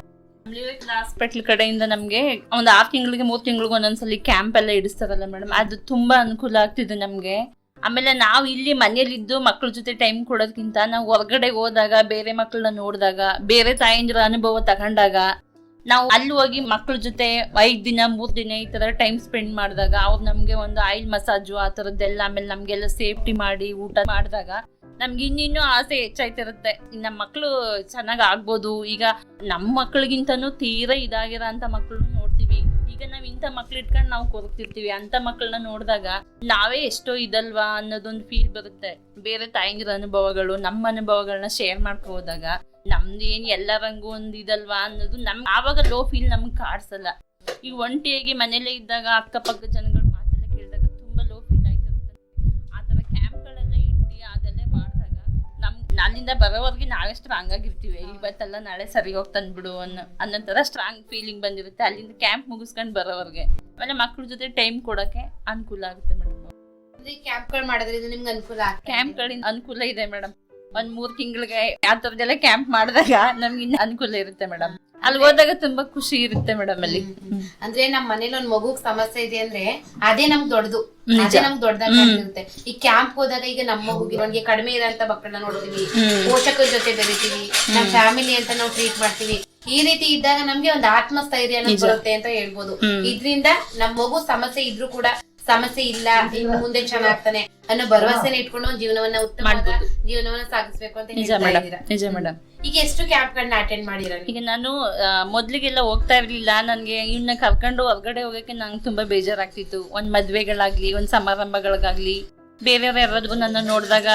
ಹಾಸ್ಪಿಟ್ಲ್ ಕಡೆಯಿಂದ ನಮಗೆ ಒಂದು ಆರು ತಿಂಗಳಿಗೆ, ಮೂರು ತಿಂಗಳಿಗೆ ಒಂದೊಂದ್ಸಲಿ ಕ್ಯಾಂಪ್ ಎಲ್ಲ ಇಡಿಸ್ತಾರಲ್ಲ ಮೇಡಮ್ ಅದು ತುಂಬಾ ಅನುಕೂಲ ಆಗ್ತಿದೆ ನಮಗೆ. ಆಮೇಲೆ ನಾವು ಇಲ್ಲಿ ಮನೇಲಿದ್ದು ಮಕ್ಕಳ ಜೊತೆ ಟೈಮ್ ಕೊಡೋದಕ್ಕಿಂತ ನಾವು ಹೊರಗಡೆ ಹೋದಾಗ, ಬೇರೆ ಮಕ್ಕಳನ್ನ ನೋಡಿದಾಗ, ಬೇರೆ ತಾಯಂದಿರ ಅನುಭವ ತಗೊಂಡಾಗ ನಾವು ಅಲ್ಲಿ ಹೋಗಿ ಮಕ್ಳ ಜೊತೆ ಐದ್ ದಿನ, ಮೂರ್ ದಿನ ಈ ತರ ಟೈಮ್ ಸ್ಪೆಂಡ್ ಮಾಡಿದಾಗ ಅವ್ರು ನಮ್ಗೆ ಒಂದು ಆಯಿಲ್ ಮಸಾಜು ಆ ತರದ್ದೆಲ್ಲ, ಆಮೇಲೆ ನಮ್ಗೆಲ್ಲ ಸೇಫ್ಟಿ ಮಾಡಿ ಊಟ ಮಾಡಿದಾಗ ನಮ್ಗೆ ಇನ್ನಿನ್ನೂ ಆಸೆ ಹೆಚ್ಚಾಯ್ತಿರುತ್ತೆ. ನಮ್ಮ ಮಕ್ಕಳು ಚೆನ್ನಾಗ್ ಆಗ್ಬೋದು. ಈಗ ನಮ್ಮ ಮಕ್ಳಿಗಿಂತನೂ ತೀರಾ ಇದಾಗಿರೋ ಅಂತ ಮಕ್ಕಳು ನೋಡ್ತೀವಿ. ಈಗ ನಾವ್ ಇಂಥ ಮಕ್ಳು ಇಟ್ಕೊಂಡು ನಾವು ಕೊರಗ್ತಿರ್ತೀವಿ. ಅಂತ ಮಕ್ಕಳನ್ನ ನೋಡಿದಾಗ ನಾವೇ ಎಷ್ಟೋ ಇದಲ್ವಾ ಅನ್ನೋದೊಂದು ಫೀಲ್ ಬರುತ್ತೆ. ಬೇರೆ ತಾಯಂಗಿರ ಅನುಭವಗಳು, ನಮ್ಮ ಅನುಭವಗಳನ್ನ ಶೇರ್ ಮಾಡ್ಕೋದಾಗ ನಮ್ದು ಏನ್ ಎಲ್ಲರಂಗೂ ಒಂದು ಇದಲ್ವಾ ಅನ್ನೋದು ನಮ್ ಆವಾಗ ಲೋ ಫೀಲ್ ನಮ್ಗೆ ಕಾಡ್ಸಲ್ಲ. ಈಗ ಒಂಟಿಯಾಗಿ ಮನೆಯಲ್ಲೇ ಇದ್ದಾಗ ಅಕ್ಕಪಕ್ಕ ಜನಗಳು ಮಾತೆಲ್ಲ ಕೇಳಿದಾಗ ತುಂಬಾ ಲೋ ಫೀಲ್ ಆಯ್ತಿರುತ್ತೆ. ಆ ಥರ ಕ್ಯಾಂಪ್ಗಳೆಲ್ಲ ಇಟ್ಟು ಅದೆಲ್ಲ ಮಾಡಿದಾಗ ನಮ್ ಅಲ್ಲಿಂದ ಬರೋವರೆಗೆ ನಾವೇ ಸ್ಟ್ರಾಂಗ್ ಆಗಿರ್ತೀವಿ. ಇವತ್ತೆಲ್ಲ ನಾಳೆ ಸರಿ ಹೋಗ್ತಾನೆ ಬಿಡು ಅನ್ನೋ ಅನ್ನೋ ಥರ ಸ್ಟ್ರಾಂಗ್ ಫೀಲಿಂಗ್ ಬಂದಿರುತ್ತೆ ಅಲ್ಲಿಂದ ಕ್ಯಾಂಪ್ ಮುಗಿಸ್ಕೊಂಡು ಬರೋವರೆಗೆ. ಆಮೇಲೆ ಮಕ್ಳ ಜೊತೆ ಟೈಮ್ ಕೊಡೋಕ್ಕೆ ಅನುಕೂಲ ಆಗುತ್ತೆ ಮೇಡಮ್ ಕ್ಯಾಂಪ್ ಕ್ಯಾಂಪ್ಗಳು ಮಾಡೋದ್ರಿಂದ ನಿಮ್ಗೆ ಅನುಕೂಲ. ಕ್ಯಾಂಪ್ಗಳಿಂದ ಅನುಕೂಲ ಇದೆ ಮೇಡಮ್ ಒಂದ್ ಮೂರ್ ತಿಂಗಳಿಗೆ ಆ ಥರದ್ದೆಲ್ಲ ಕ್ಯಾಂಪ್ ಮಾಡಿದಾಗ ನಮ್ಗೆ ಇನ್ನ ಅನುಕೂಲ ಇರುತ್ತೆ ಮೇಡಮ್ ಅಲ್ಲಿ ಹೋದಾಗ ತುಂಬಾ ಖುಷಿ ಇರುತ್ತೆ ಮೇಡಮ್ ಅಲ್ಲಿ. ಅಂದ್ರೆ ನಮ್ ಮನೇಲಿ ಒಂದ್ ಮಗುಗ್ ಸಮಸ್ಯೆ ಇದೆ ಅಂದ್ರೆ ಅದೇ ನಮ್ಗ್ ದೊಡ್ಡದು. ಅದೇ ನಮ್ಗ್ ದೊಡ್ಡದಾಗ ಇರುತ್ತೆ ಈ ಕ್ಯಾಂಪ್ ಹೋದಾಗ ಈಗ ನಮ್ಮ ಮಗುಗೆ ನಮ್ಗೆ ಕಡಿಮೆ ಇರೋಂತ ಮಕ್ಕಳನ್ನ ನೋಡ್ತೀವಿ. ಪೋಷಕರ ಜೊತೆ ಬೆರಿತೀವಿ. ನಮ್ ಫ್ಯಾಮಿಲಿ ಅಂತ ನಾವು ಟ್ರೀಟ್ ಮಾಡ್ತೀವಿ. ಈ ರೀತಿ ಇದ್ದಾಗ ನಮ್ಗೆ ಒಂದು ಆತ್ಮಸ್ಥೈರ್ಯ ಬರುತ್ತೆ ಅಂತ ಹೇಳ್ಬೋದು. ಇದ್ರಿಂದ ನಮ್ ಮಗು ಸಮಸ್ಯೆ ಇದ್ರೂ ಕೂಡ ಸಮಸ್ಯೆ ಇಲ್ಲ ಇನ್ನು ಮುಂದೆ ಚೆನ್ನಾಗ್ತಾನೆ ಅನ್ನೋ ಭರವಸೆನ ಇಟ್ಕೊಂಡು ಜೀವನವನ್ನ ಉತ್ತಮ. ಜೀವನವನ್ನ ಸಾಗಿಸ್ಬೇಕು ಅಂತ ನಿಜ ಮೇಡಮ್ ನಿಜ ಮೇಡಮ್ ಈಗ ಎಷ್ಟು ಕ್ಯಾಂಪ್ಗಳನ್ನ ಅಟೆಂಡ್ ಮಾಡಿರ ಈಗ ನಾನು ಮೊದ್ಲಿಗೆಲ್ಲ ಹೋಗ್ತಾ ಇರ್ಲಿಲ್ಲ. ನನ್ಗೆ ಇವನ್ನ ಕರ್ಕೊಂಡು ಹೊರಗಡೆ ಹೋಗಕ್ಕೆ ನಂಗೆ ತುಂಬಾ ಬೇಜಾರಾಗ್ತಿತ್ತು. ಒಂದ್ ಮದ್ವೆಗಳಾಗ್ಲಿ ಒಂದ್ ಸಮಾರಂಭಗಳಿಗಾಗ್ಲಿ. ಬೇರೆಯವ್ರ ಯಾರಾದ್ರೂ ನನ್ನ ನೋಡಿದಾಗ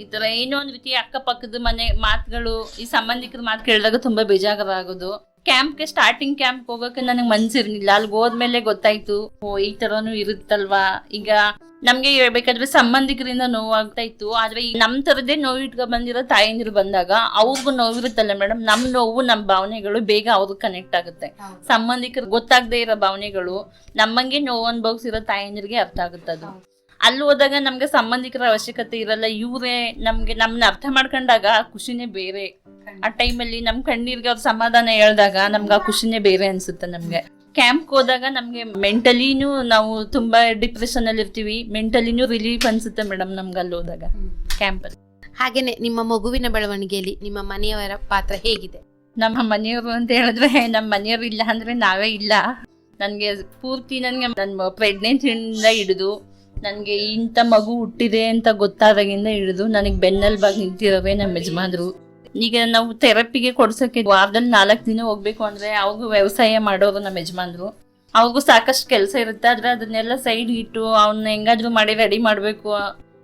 ಈ ತರ ಏನೋ ಒಂದ್ ರೀತಿ ಅಕ್ಕಪಕ್ಕದ ಮನೆ ಮಾತುಗಳು ಈ ಸಂಬಂಧಿಕರ ಮಾತು ಕೇಳಿದಾಗ ತುಂಬಾ ಬೇಜಾರ ಆಗೋದು ಕ್ಯಾಂಪ್ಗೆ ಸ್ಟಾರ್ಟಿಂಗ್ ಕ್ಯಾಂಪ್ ಹೋಗೋಕೆ ನನಗೆ ಮನ್ಸಿರ್ಲಿಲ್ಲ. ಅಲ್ಲಿ ಹೋದ್ಮೇಲೆ ಗೊತ್ತಾಯ್ತು ಓ ಈ ತರನು ಇರುತ್ತಲ್ವಾ? ಈಗ ನಮ್ಗೆ ಹೇಳ್ಬೇಕಾದ್ರೆ ಸಂಬಂಧಿಕರಿಂದ ನೋವಾಗ್ತಾ ಇತ್ತು. ಆದ್ರೆ ಈ ನಮ್ ತರದೇ ನೋವು ಇಟ್ಕೊ ಬಂದಿರೋ ತಾಯಂದಿರು ಬಂದಾಗ ಅವ್ರಿಗೂ ನೋವಿರುತ್ತಲ್ಲ ಮೇಡಮ್ ನಮ್ ನೋವು ನಮ್ ಭಾವನೆಗಳು ಬೇಗ ಅವ್ರಿಗೆ ಕನೆಕ್ಟ್ ಆಗುತ್ತೆ. ಸಂಬಂಧಿಕರು ಗೊತ್ತಾಗದೆ ಇರೋ ಭಾವನೆಗಳು ನಮ್ಮಂಗೆ ನೋವು ಅನುಭವಿಸಿರೋ ತಾಯಂದಿರಿಗೆ ಅರ್ಥ ಆಗುತ್ತೆ ಅದು. ಅಲ್ಲಿ ಹೋದಾಗ ನಮ್ಗೆ ಸಂಬಂಧಿಕರ ಅವಶ್ಯಕತೆ ಇರಲ್ಲ. ಇವರೇ ನಮ್ಗೆ ನಮ್ನ ಅರ್ಥ ಮಾಡ್ಕೊಂಡಾಗ ಖುಷಿನೇ ಬೇರೆ. ಆ ಟೈಮಲ್ಲಿ ನಮ್ ಕಣ್ಣೀರ್ಗೆ ಅವ್ರ ಸಮಾಧಾನ ಹೇಳ್ದಾಗ ನಮ್ಗೆ ಆ ಖುಷಿನೇ ಬೇರೆ ಅನ್ಸುತ್ತೆ ನಮ್ಗೆ. ಕ್ಯಾಂಪ್ ಹೋದಾಗ ನಮ್ಗೆ ಮೆಂಟಲಿನೂ ನಾವು ತುಂಬಾ ಡಿಪ್ರೆಷನ್ ಅಲ್ಲಿ ಇರ್ತೀವಿ. ಮೆಂಟಲಿನೂ ರಿಲೀಫ್ ಅನ್ಸುತ್ತೆ ಮೇಡಮ್ ನಮ್ಗೆ ಅಲ್ಲಿ ಹೋದಾಗ. ಕ್ಯಾಂಪ್ ಅಲ್ಲಿ. ಹಾಗೇನೆ ನಿಮ್ಮ ಮಗುವಿನ ಬೆಳವಣಿಗೆಯಲ್ಲಿ ನಿಮ್ಮ ಮನೆಯವರ ಪಾತ್ರ ಹೇಗಿದೆ? ನಮ್ಮ ಮನೆಯವರು ಅಂತ ಹೇಳಿದ್ರೆ ನಮ್ಮ ಮನೆಯವರು ಇಲ್ಲ ಅಂದ್ರೆ ನಾವೇ ಇಲ್ಲ. ನನಗೆ ಪೂರ್ತಿ ನನಗೆ ನನ್ನ ಪ್ರೆಗ್ನೆನ್ಸಿಯಿಂದ ಹಿಡಿದು ನನಗೆ ಇಂಥ ಮಗು ಹುಟ್ಟಿದೆ ಅಂತ ಗೊತ್ತಾದಾಗಿಂದ ಹಿಡಿದು ನನಗೆ ಬಾಗಿ ನಿಂತಿರೋವೇ ನಮ್ಮ ಯಜಮಾನ್ರು. ಈಗ ನಾವು ಥೆರಪಿಗೆ ಕೊಡ್ಸೋಕೆ ವಾರದಲ್ಲಿ ನಾಲ್ಕು ದಿನ ಹೋಗ್ಬೇಕು ಅಂದ್ರೆ ಅವ್ರಿಗೂ ವ್ಯವಸಾಯ ಮಾಡೋರು ನಮ್ಮ ಯಜಮಾನ್ರು. ಅವಾಗೂ ಸಾಕಷ್ಟು ಕೆಲಸ ಇರುತ್ತೆ. ಆದ್ರೆ ಅದನ್ನೆಲ್ಲ ಸೈಡ್ ಇಟ್ಟು ಅವನ್ನ ಹೆಂಗಾದ್ರೂ ಮಾಡಿ ರೆಡಿ ಮಾಡಬೇಕು.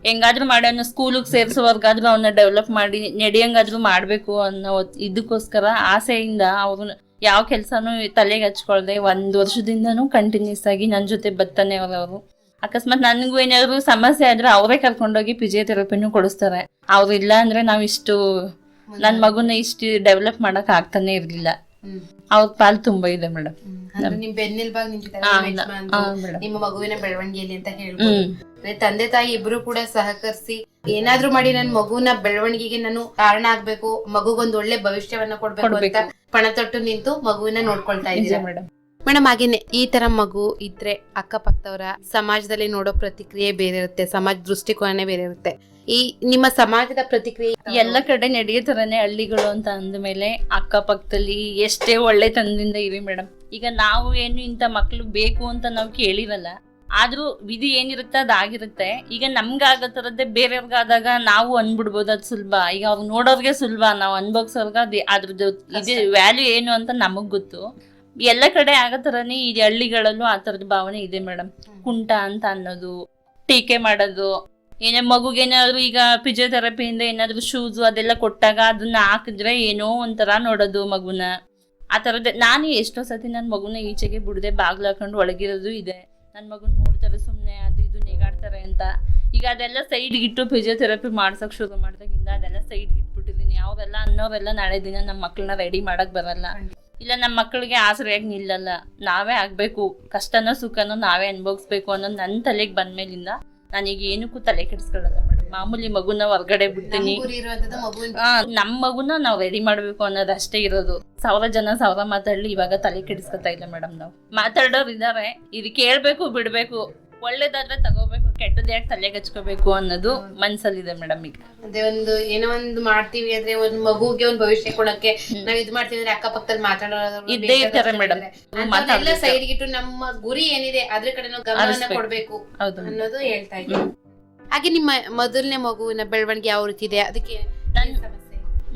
ಹೆಂಗಾದ್ರೂ ಮಾಡಿ ಅವನ್ನ ಸ್ಕೂಲಿಗೆ ಸೇರಿಸೋವರ್ಗಾದ್ರೂ ಅವನ್ನ ಡೆವಲಪ್ ಮಾಡಿ ನಡೆಯಂಗಾದ್ರೂ ಮಾಡಬೇಕು ಅನ್ನೋ ಇದಕ್ಕೋಸ್ಕರ ಆಸೆಯಿಂದ ಅವ್ರು ಯಾವ ಕೆಲಸನೂ ತಲೆಗೆ ಹಚ್ಕೊಳ್ದೆ ಒಂದ್ ವರ್ಷದಿಂದನೂ ಕಂಟಿನ್ಯೂಸ್ ಆಗಿ ನನ್ನ ಜೊತೆ ಬರ್ತಾನೆ ಅವರು ಅಕಸ್ಮಾತ್ ನನಗೂ ಏನಾದ್ರು ಸಮಸ್ಯೆ ಆದ್ರೆ ಅವರೇ ಕರ್ಕೊಂಡೋಗಿ ಫಿಸಿಯೋಥೆರಪಿನೂ ಕೊಡಿಸ್ತಾರೆ. ಅವ್ರು ಇಲ್ಲ ಅಂದ್ರೆ ನಾವ್ ಇಷ್ಟು ನನ್ನ ಮಗುನ ಇಷ್ಟು ಡೆವಲಪ್ ಮಾಡಕ್ ಆಗ್ತಾನೆ ಇರ್ಲಿಲ್ಲ. ಅವ್ರ ಪಾಲ್ ತುಂಬಾ ಇದೆ ಮೇಡಮ್ ನಿಮ್ ಬೆನ್ನೆಲ್ಬಾಗ್ ನಿಂತಿದ್ದಾರೆ ನಿಮ್ಮ. ಮಗುವಿನ ಬೆಳವಣಿಗೆಯಲ್ಲಿ ಅಂತ ಹೇಳ್ಬೋದು. ತಂದೆ ತಾಯಿ ಇಬ್ರು ಕೂಡ ಸಹಕರಿಸಿ ಏನಾದ್ರೂ ಮಾಡಿ ನನ್ ಮಗುನ ಬೆಳವಣಿಗೆಗೆ ನಾನು ಕಾರಣ ಆಗ್ಬೇಕು ಮಗುಗೊಂದ್ ಒಳ್ಳೆ ಭವಿಷ್ಯವನ್ನ ಕೊಡ್ಬೇಕು ಅಂತ ಪಣ ತೊಟ್ಟು ನಿಂತು ಮಗುವಿನ ನೋಡ್ಕೊಳ್ತಾ ಇದ್ದೀರಾ? ಮೇಡಮ್ ಮೇಡಮ್ ಹಾಗೇನೆ ಈ ತರ ಮಗು ಇದ್ರೆ ಅಕ್ಕಪಕ್ಕದವರ ಸಮಾಜದಲ್ಲಿ ನೋಡೋ ಪ್ರತಿಕ್ರಿಯೆ ಬೇರೆ ಇರುತ್ತೆ ಸಮಾಜ ದೃಷ್ಟಿಕೋನ ಬೇರೆ ಇರುತ್ತೆ. ಈ ನಿಮ್ಮ ಸಮಾಜದ ಪ್ರತಿಕ್ರಿಯೆ ಎಲ್ಲ ಕಡೆ ನಡೆಯೋ ತರನೇ ಹಳ್ಳಿಗಳು ಅಂತ ಅಂದಮೇಲೆ ಅಕ್ಕಪಕ್ಕದಲ್ಲಿ ಎಷ್ಟೇ ಒಳ್ಳೆ ತಂದಿಂದ ಇವೆ ಮೇಡಮ್. ಈಗ ನಾವು ಏನು ಇಂಥ ಮಕ್ಳು ಬೇಕು ಅಂತ ನಾವು ಕೇಳಿವಲ್ಲ ಆದ್ರೂ ವಿಧಿ ಏನಿರುತ್ತೆ ಅದಾಗಿರುತ್ತೆ. ಈಗ ನಮ್ಗಾಗೋ ಥರದ್ದೇ ಬೇರೆಯವ್ರಿಗಾದಾಗ ನಾವು ಅನ್ಬಿಡ್ಬೋದು ಅದು ಸುಲಭ. ಈಗ ಅವ್ರು ನೋಡೋರ್ಗೆ ಸುಲಭ ನಾವು ಅನ್ಬೋಗ್ಸೋರ್ಗ ಅದು ಅದ್ರದ್ದು ಇದು ವ್ಯಾಲ್ಯೂ ಏನು ಅಂತ ನಮಗ್ ಗೊತ್ತು. ಎಲ್ಲ ಕಡೆ ಆಗೋ ಥರನೇ ಈ ಹಳ್ಳಿಗಳಲ್ಲೂ ಆ ಥರದ ಭಾವನೆ ಇದೆ ಮೇಡಮ್. ಕುಂಟ ಅಂತ ಅನ್ನೋದು ಟೀಕೆ ಮಾಡೋದು ಏನೇ ಮಗುಗೇನಾದ್ರು ಈಗ ಫಿಸಿಯೋಥೆರಪಿಯಿಂದ ಏನಾದ್ರು ಶೂಸು ಅದೆಲ್ಲ ಕೊಟ್ಟಾಗ ಅದನ್ನ ಹಾಕಿದ್ರೆ ಏನೋ ಒಂಥರ ನೋಡೋದು ಮಗುನ. ಆ ಥರದ ನಾನು ಎಷ್ಟೋ ಸತಿ ನನ್ನ ಮಗುನ ಈಚೆಗೆ ಬಿಡದೆ ಬಾಗ್ಲು ಹಾಕೊಂಡು ಒಳಗಿರೋದು ಇದೆ. ನನ್ನ ಮಗುನ ನೋಡ್ತಾರೆ ಸುಮ್ಮನೆ ಅದು ಇದು ನೆಗಾಡ್ತಾರೆ ಅಂತ. ಈಗ ಅದೆಲ್ಲ ಸೈಡ್ಗೆ ಇಟ್ಟು ಫಿಸಿಯೋಥೆರಪಿ ಮಾಡ್ಸೋಕೆ ಶುರು ಮಾಡಿದಾಗಿಂದ ಅದೆಲ್ಲ ಸೈಡ್ಗೆ ಇಟ್ಬಿಟ್ಟಿದ್ದೀನಿ ಅವರೆಲ್ಲ ಅನ್ನೋರೆಲ್ಲ ನಾಳೆ ದಿನ ನಮ್ಮ ಮಕ್ಕಳನ್ನ ರೆಡಿ ಮಾಡಕ್ ಬರಲ್ಲ. ಇಲ್ಲ ನಮ್ಮ ಮಕ್ಕಳಿಗೆ ಆಸರೆಯಾಗಿ ನಿಲ್ಲಲ್ಲ. ನಾವೇ ಆಗ್ಬೇಕು. ಕಷ್ಟನೋ ಸುಖನೋ ನಾವೇ ಅನ್ಭೋಗಿಸ್ಬೇಕು ಅನ್ನೋದು ನನ್ನ ತಲೆಗೆ ಬಂದ್ಮೇಲಿಂದ ನಾನೀಗ ಏನಕ್ಕೂ ತಲೆ ಕೆಡಿಸ್ಕೊಳ್ಳಲ್ಲ ಮೇಡಮ್. ಮಾಮೂಲಿ ಮಗುನ ಹೊರ್ಗಡೆ ಬಿಡ್ತೀನಿ. ನಮ್ಮ ಮಗುನ. ನಾವು ರೆಡಿ ಮಾಡ್ಬೇಕು ಅನ್ನೋದು ಅಷ್ಟೇ ಇರೋದು. ಸಾವಿರ ಜನ ಸಾವಿರ ಮಾತಾಡ್ಲಿ ಇವಾಗ ತಲೆ ಕೆಡಿಸ್ಕೊತಾ ಇಲ್ಲ ಮೇಡಮ್ ನಾವು. ಮಾತಾಡೋರು ಇದಾರೆ. ಇದು ಕೇಳಬೇಕು ಬಿಡ್ಬೇಕು. ಒಳ್ಳೇದಾದ್ರೆ ತಗೋಬೇಕು ಕೆಟ್ಟದ್ ಯಾಕೆ ತಲೆಗೆ ಹಚ್ಕೋಬೇಕು ಅನ್ನೋದು ಮನ್ಸಲ್ಲಿದೆ ಮೇಡಮ್ ಈಗ. ಅದೇ ಒಂದು ಏನೋ ಒಂದು ಮಾಡ್ತೀವಿ ಅಂದ್ರೆ ಒಂದ್ ಮಗುಗೆ ಒಂದ್ ಭವಿಷ್ಯ ಕೊಡಕ್ಕೆ ನಾವ್ ಇದ್ ಮಾಡ್ತೀವಿ ಅಂದ್ರೆ ಅಕ್ಕಪಕ್ಕದಲ್ಲಿ ಮಾತಾಡೋದು ಇದ್ದೇ ಇರ್ತಾರೆ ಮೇಡಂ ಇಟ್ಟು ನಮ್ಮ ಗುರಿ ಏನಿದೆ ಅದ್ರ ಕಡೆ ನಾವು ಗಮನ ಕೊಡ್ಬೇಕು ಅನ್ನೋದು ಹೇಳ್ತಾ ಇದ್ದೀನಿ. ಹಾಗೆ ನಿಮ್ಮ ಮೊದಲನೇ ಮಗುವಿನ ಬೆಳವಣಿಗೆ ಯಾವ ರೀತಿ ಇದೆ? ಅದಕ್ಕೆ ನನ್-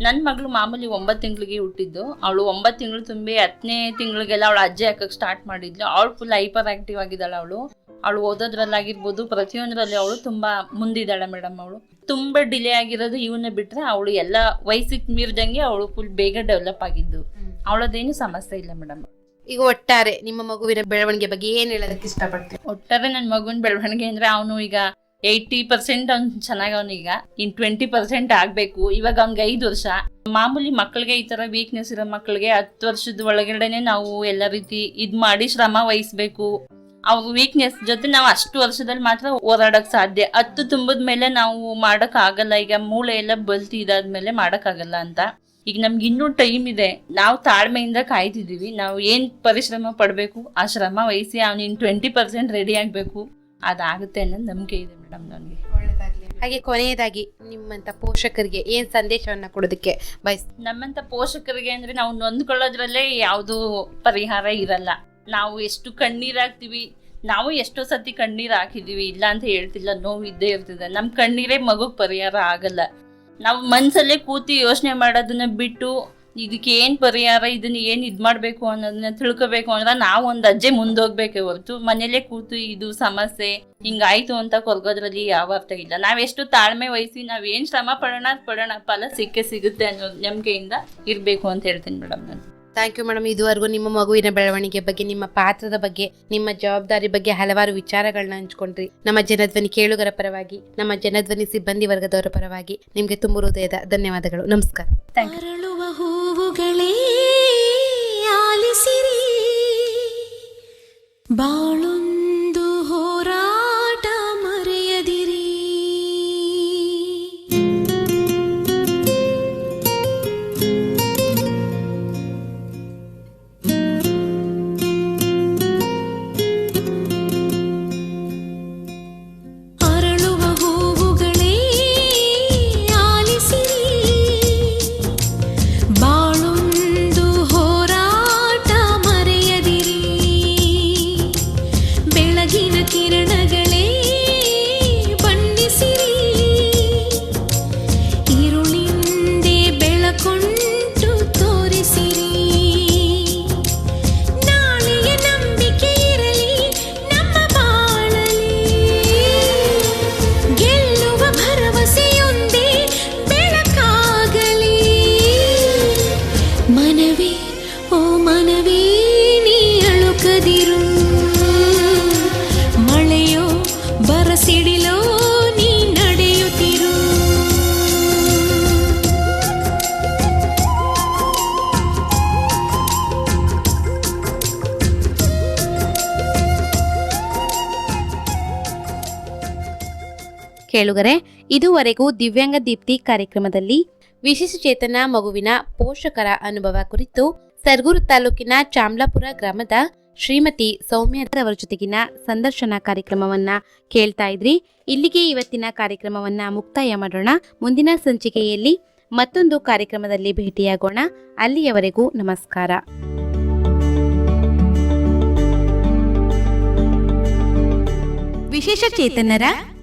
ನನ್ನ ಮಗಳು ಮಾಮೂಲಿ ಒಂಬತ್ತು ತಿಂಗಳಿಗೆ ಹುಟ್ಟಿದ್ದು. ಅವಳು ಒಂಬತ್ತು ತಿಂಗಳು ತುಂಬಿ ಹತ್ತನೇ ತಿಂಗಳಿಗೆಲ್ಲ ಅವಳು ಅಜ್ಜೆ ಹಾಕಕ್ಕೆ ಸ್ಟಾರ್ಟ್ ಮಾಡಿದ್ಲು. ಅವಳು ಫುಲ್ ಹೈಪರ್ ಆಕ್ಟಿವ್ ಆಗಿದ್ದಾಳೆ ಅವಳು. ಅವಳು ಓದೋದ್ರಲ್ಲಾಗಿರ್ಬೋದು ಪ್ರತಿಯೊಂದರಲ್ಲಿ ಅವಳು ತುಂಬಾ ಮುಂದಿದ್ದಾಳೆ ಮೇಡಮ್ ಅವಳು. ತುಂಬಾ ಡಿಲೇ ಆಗಿರೋದು ಇವನ್ನ ಬಿಟ್ರೆ ಅವಳು ಎಲ್ಲ ವಯಸ್ಸಿಗೆ ಮೀರ್ದಂಗೆ ಅವಳು ಫುಲ್ ಬೇಗ ಡೆವಲಪ್ ಆಗಿದ್ದು. ಅವಳದೇನು ಸಮಸ್ಯೆ ಇಲ್ಲ ಮೇಡಮ್ ಈಗ ಒಟ್ಟಾರೆ ನಿಮ್ಮ ಮಗುವಿನ ಬೆಳವಣಿಗೆ ಬಗ್ಗೆ ಏನ್ ಹೇಳೋದಕ್ಕೆ ಇಷ್ಟಪಡ್ತೀವಿ ಒಟ್ಟಾರೆ ನನ್ನ ಮಗುವಿನ ಬೆಳವಣಿಗೆ ಅಂದ್ರೆ ಅವನು ಈಗ ಏಯ್ಟಿ ಪರ್ಸೆಂಟ್ ಅವ್ನು ಚೆನ್ನಾಗಿ ಅವನೀಗ ಈಗ ಇನ್ ಟ್ವೆಂಟಿ ಪರ್ಸೆಂಟ್ ಆಗ್ಬೇಕು. ಇವಾಗ ಅವ್ನಿಗೆ ಐದು ವರ್ಷ. ಮಾಮೂಲಿ ಮಕ್ಕಳಿಗೆ ಈ ತರ ವೀಕ್ನೆಸ್ ಇರೋ ಮಕ್ಕಳಿಗೆ ಹತ್ತು ವರ್ಷದ ಒಳಗಡೆನೆ ನಾವು ಎಲ್ಲ ರೀತಿ ಇದ್ ಮಾಡಿ ಶ್ರಮ ವಹಿಸ್ಬೇಕು. ಅವ್ರ ವೀಕ್ನೆಸ್ ಜೊತೆ ನಾವು ಅಷ್ಟು ವರ್ಷದಲ್ಲಿ ಮಾತ್ರ ಹೋರಾಡಕ್ ಸಾಧ್ಯ. ಹತ್ತು ತುಂಬದ ಮೇಲೆ ನಾವು ಮಾಡಕ್ ಆಗಲ್ಲ. ಈಗ ಮೂಳೆ ಎಲ್ಲ ಬಲ್ತಿ ಇದಾದ್ಮೇಲೆ ಮಾಡಕ್ ಆಗಲ್ಲ ಅಂತ. ಈಗ ನಮ್ಗೆ ಇನ್ನೂ ಟೈಮ್ ಇದೆ. ನಾವು ತಾಳ್ಮೆಯಿಂದ ಕಾಯ್ತಿದೀವಿ. ನಾವು ಏನ್ ಪರಿಶ್ರಮ ಪಡಬೇಕು? ಆ ಶ್ರಮ ವಹಿಸಿ ಅವ್ನು ಟ್ವೆಂಟಿ ಪರ್ಸೆಂಟ್ ರೆಡಿ ಆಗ್ಬೇಕು. ಅದಾಗುತ್ತೆ ಅನ್ನೋದು ನಂಬಿಕೆ ಇದೆ ಮೇಡಮ್ ನನಗೆ ಹಾಗೆ ಕೊನೆಯದಾಗಿ ನಿಮ್ಮಂತ ಪೋಷಕರಿಗೆ ಏನ್ ಸಂದೇಶವನ್ನ ಕೊಡೋದಕ್ಕೆ ಬಯಸ್ ನಮ್ಮಂತ ಪೋಷಕರಿಗೆ ಅಂದ್ರೆ ನಾವು ನೊಂದ್ಕೊಳ್ಳೋದ್ರಲ್ಲೇ ಯಾವುದು ಪರಿಹಾರ ಇರಲ್ಲ. ನಾವು ಎಷ್ಟು ಕಣ್ಣೀರು ಹಾಕ್ತಿವಿ, ನಾವು ಎಷ್ಟೋ ಸತಿ ಕಣ್ಣೀರು ಹಾಕಿದೀವಿ, ಇಲ್ಲ ಅಂತ ಹೇಳ್ತಿಲ್ಲ, ನೋವು ಇದ್ದೇ ಇರ್ತದೆ. ನಮ್ಮ ಕಣ್ಣೀರೇ ಮಗುಗೆ ಪರಿಹಾರ ಆಗಲ್ಲ. ನಾವು ಮನ್ಸಲ್ಲೇ ಕೂತಿ ಯೋಚನೆ ಮಾಡೋದನ್ನ ಬಿಟ್ಟು ಇದಕ್ಕೆ ಏನು ಪರಿಹಾರ, ಇದನ್ನ ಏನು ಇದು ಮಾಡಬೇಕು ಅನ್ನೋದನ್ನ ತಿಳ್ಕೊಬೇಕು ಅಂದ್ರೆ ನಾವು ಒಂದ್ ಅಜ್ಜೆ ಮುಂದೋಗ್ಬೇಕೆ ಹೊರತು. ಮನೇಲೇ ಕೂತು ಇದು ಸಮಸ್ಯೆ, ಹಿಂಗಾಯ್ತು ಅಂತ ಕೊರ್ಗೋದ್ರಲ್ಲಿ ಯಾವ ಅರ್ಥ ಇಲ್ಲ. ನಾವೆಷ್ಟು ತಾಳ್ಮೆ ವಹಿಸಿ, ನಾವ್ ಏನ್ ಶ್ರಮ ಪಡೋಣ ಪಡೋಣ ಫಲ ಸಿಕ್ಕೇ ಸಿಗುತ್ತೆ ಅನ್ನೋ ನಂಬಿಕೆಯಿಂದ ಇರಬೇಕು ಅಂತ ಹೇಳ್ತೀನಿ ಮೇಡಮ್ ನಾನು. ಥ್ಯಾಂಕ್ ಯು ಮೇಡಮ್ ಇದುವರೆಗೂ ನಿಮ್ಮ ಮಗುವಿನ ಬೆಳವಣಿಗೆ ಬಗ್ಗೆ, ನಿಮ್ಮ ಪಾತ್ರದ ಬಗ್ಗೆ, ನಿಮ್ಮ ಜವಾಬ್ದಾರಿ ಬಗ್ಗೆ ಹಲವಾರು ವಿಚಾರಗಳನ್ನ ಹಂಚ್ಕೊಂಡ್ರಿ. ನಮ್ಮ ಜನಧ್ವನಿ ಕೇಳುಗರ ಪರವಾಗಿ, ನಮ್ಮ ಜನಧ್ವನಿ ಸಿಬ್ಬಂದಿ ವರ್ಗದವರ ಪರವಾಗಿ ನಿಮಗೆ ತುಂಬ ಹೃದಯದ ಧನ್ಯವಾದಗಳು. ನಮಸ್ಕಾರ. ಕೇಳುಗರೆ, ಇದುವರೆಗೂ ದಿವ್ಯಾಂಗ ದೀಪ್ತಿ ಕಾರ್ಯಕ್ರಮದಲ್ಲಿ ವಿಶೇಷ ಚೇತನ ಮಗುವಿನ ಪೋಷಕರ ಅನುಭವ ಕುರಿತು ಸರ್ಗೂರು ತಾಲೂಕಿನ ಚಾಮ್ಲಾಪುರ ಗ್ರಾಮದ ಶ್ರೀಮತಿ ಸೌಮ್ಯರವರ ಜೊತೆಗಿನ ಸಂದರ್ಶನ ಕಾರ್ಯಕ್ರಮವನ್ನ ಕೇಳ್ತಾ ಇದ್ರಿ. ಇಲ್ಲಿಗೆ ಇವತ್ತಿನ ಕಾರ್ಯಕ್ರಮವನ್ನ ಮುಕ್ತಾಯ ಮಾಡೋಣ. ಮುಂದಿನ ಸಂಚಿಕೆಯಲ್ಲಿ ಮತ್ತೊಂದು ಕಾರ್ಯಕ್ರಮದಲ್ಲಿ ಭೇಟಿಯಾಗೋಣ. ಅಲ್ಲಿಯವರೆಗೂ ನಮಸ್ಕಾರ. ವಿಶೇಷ ಚೇತನರ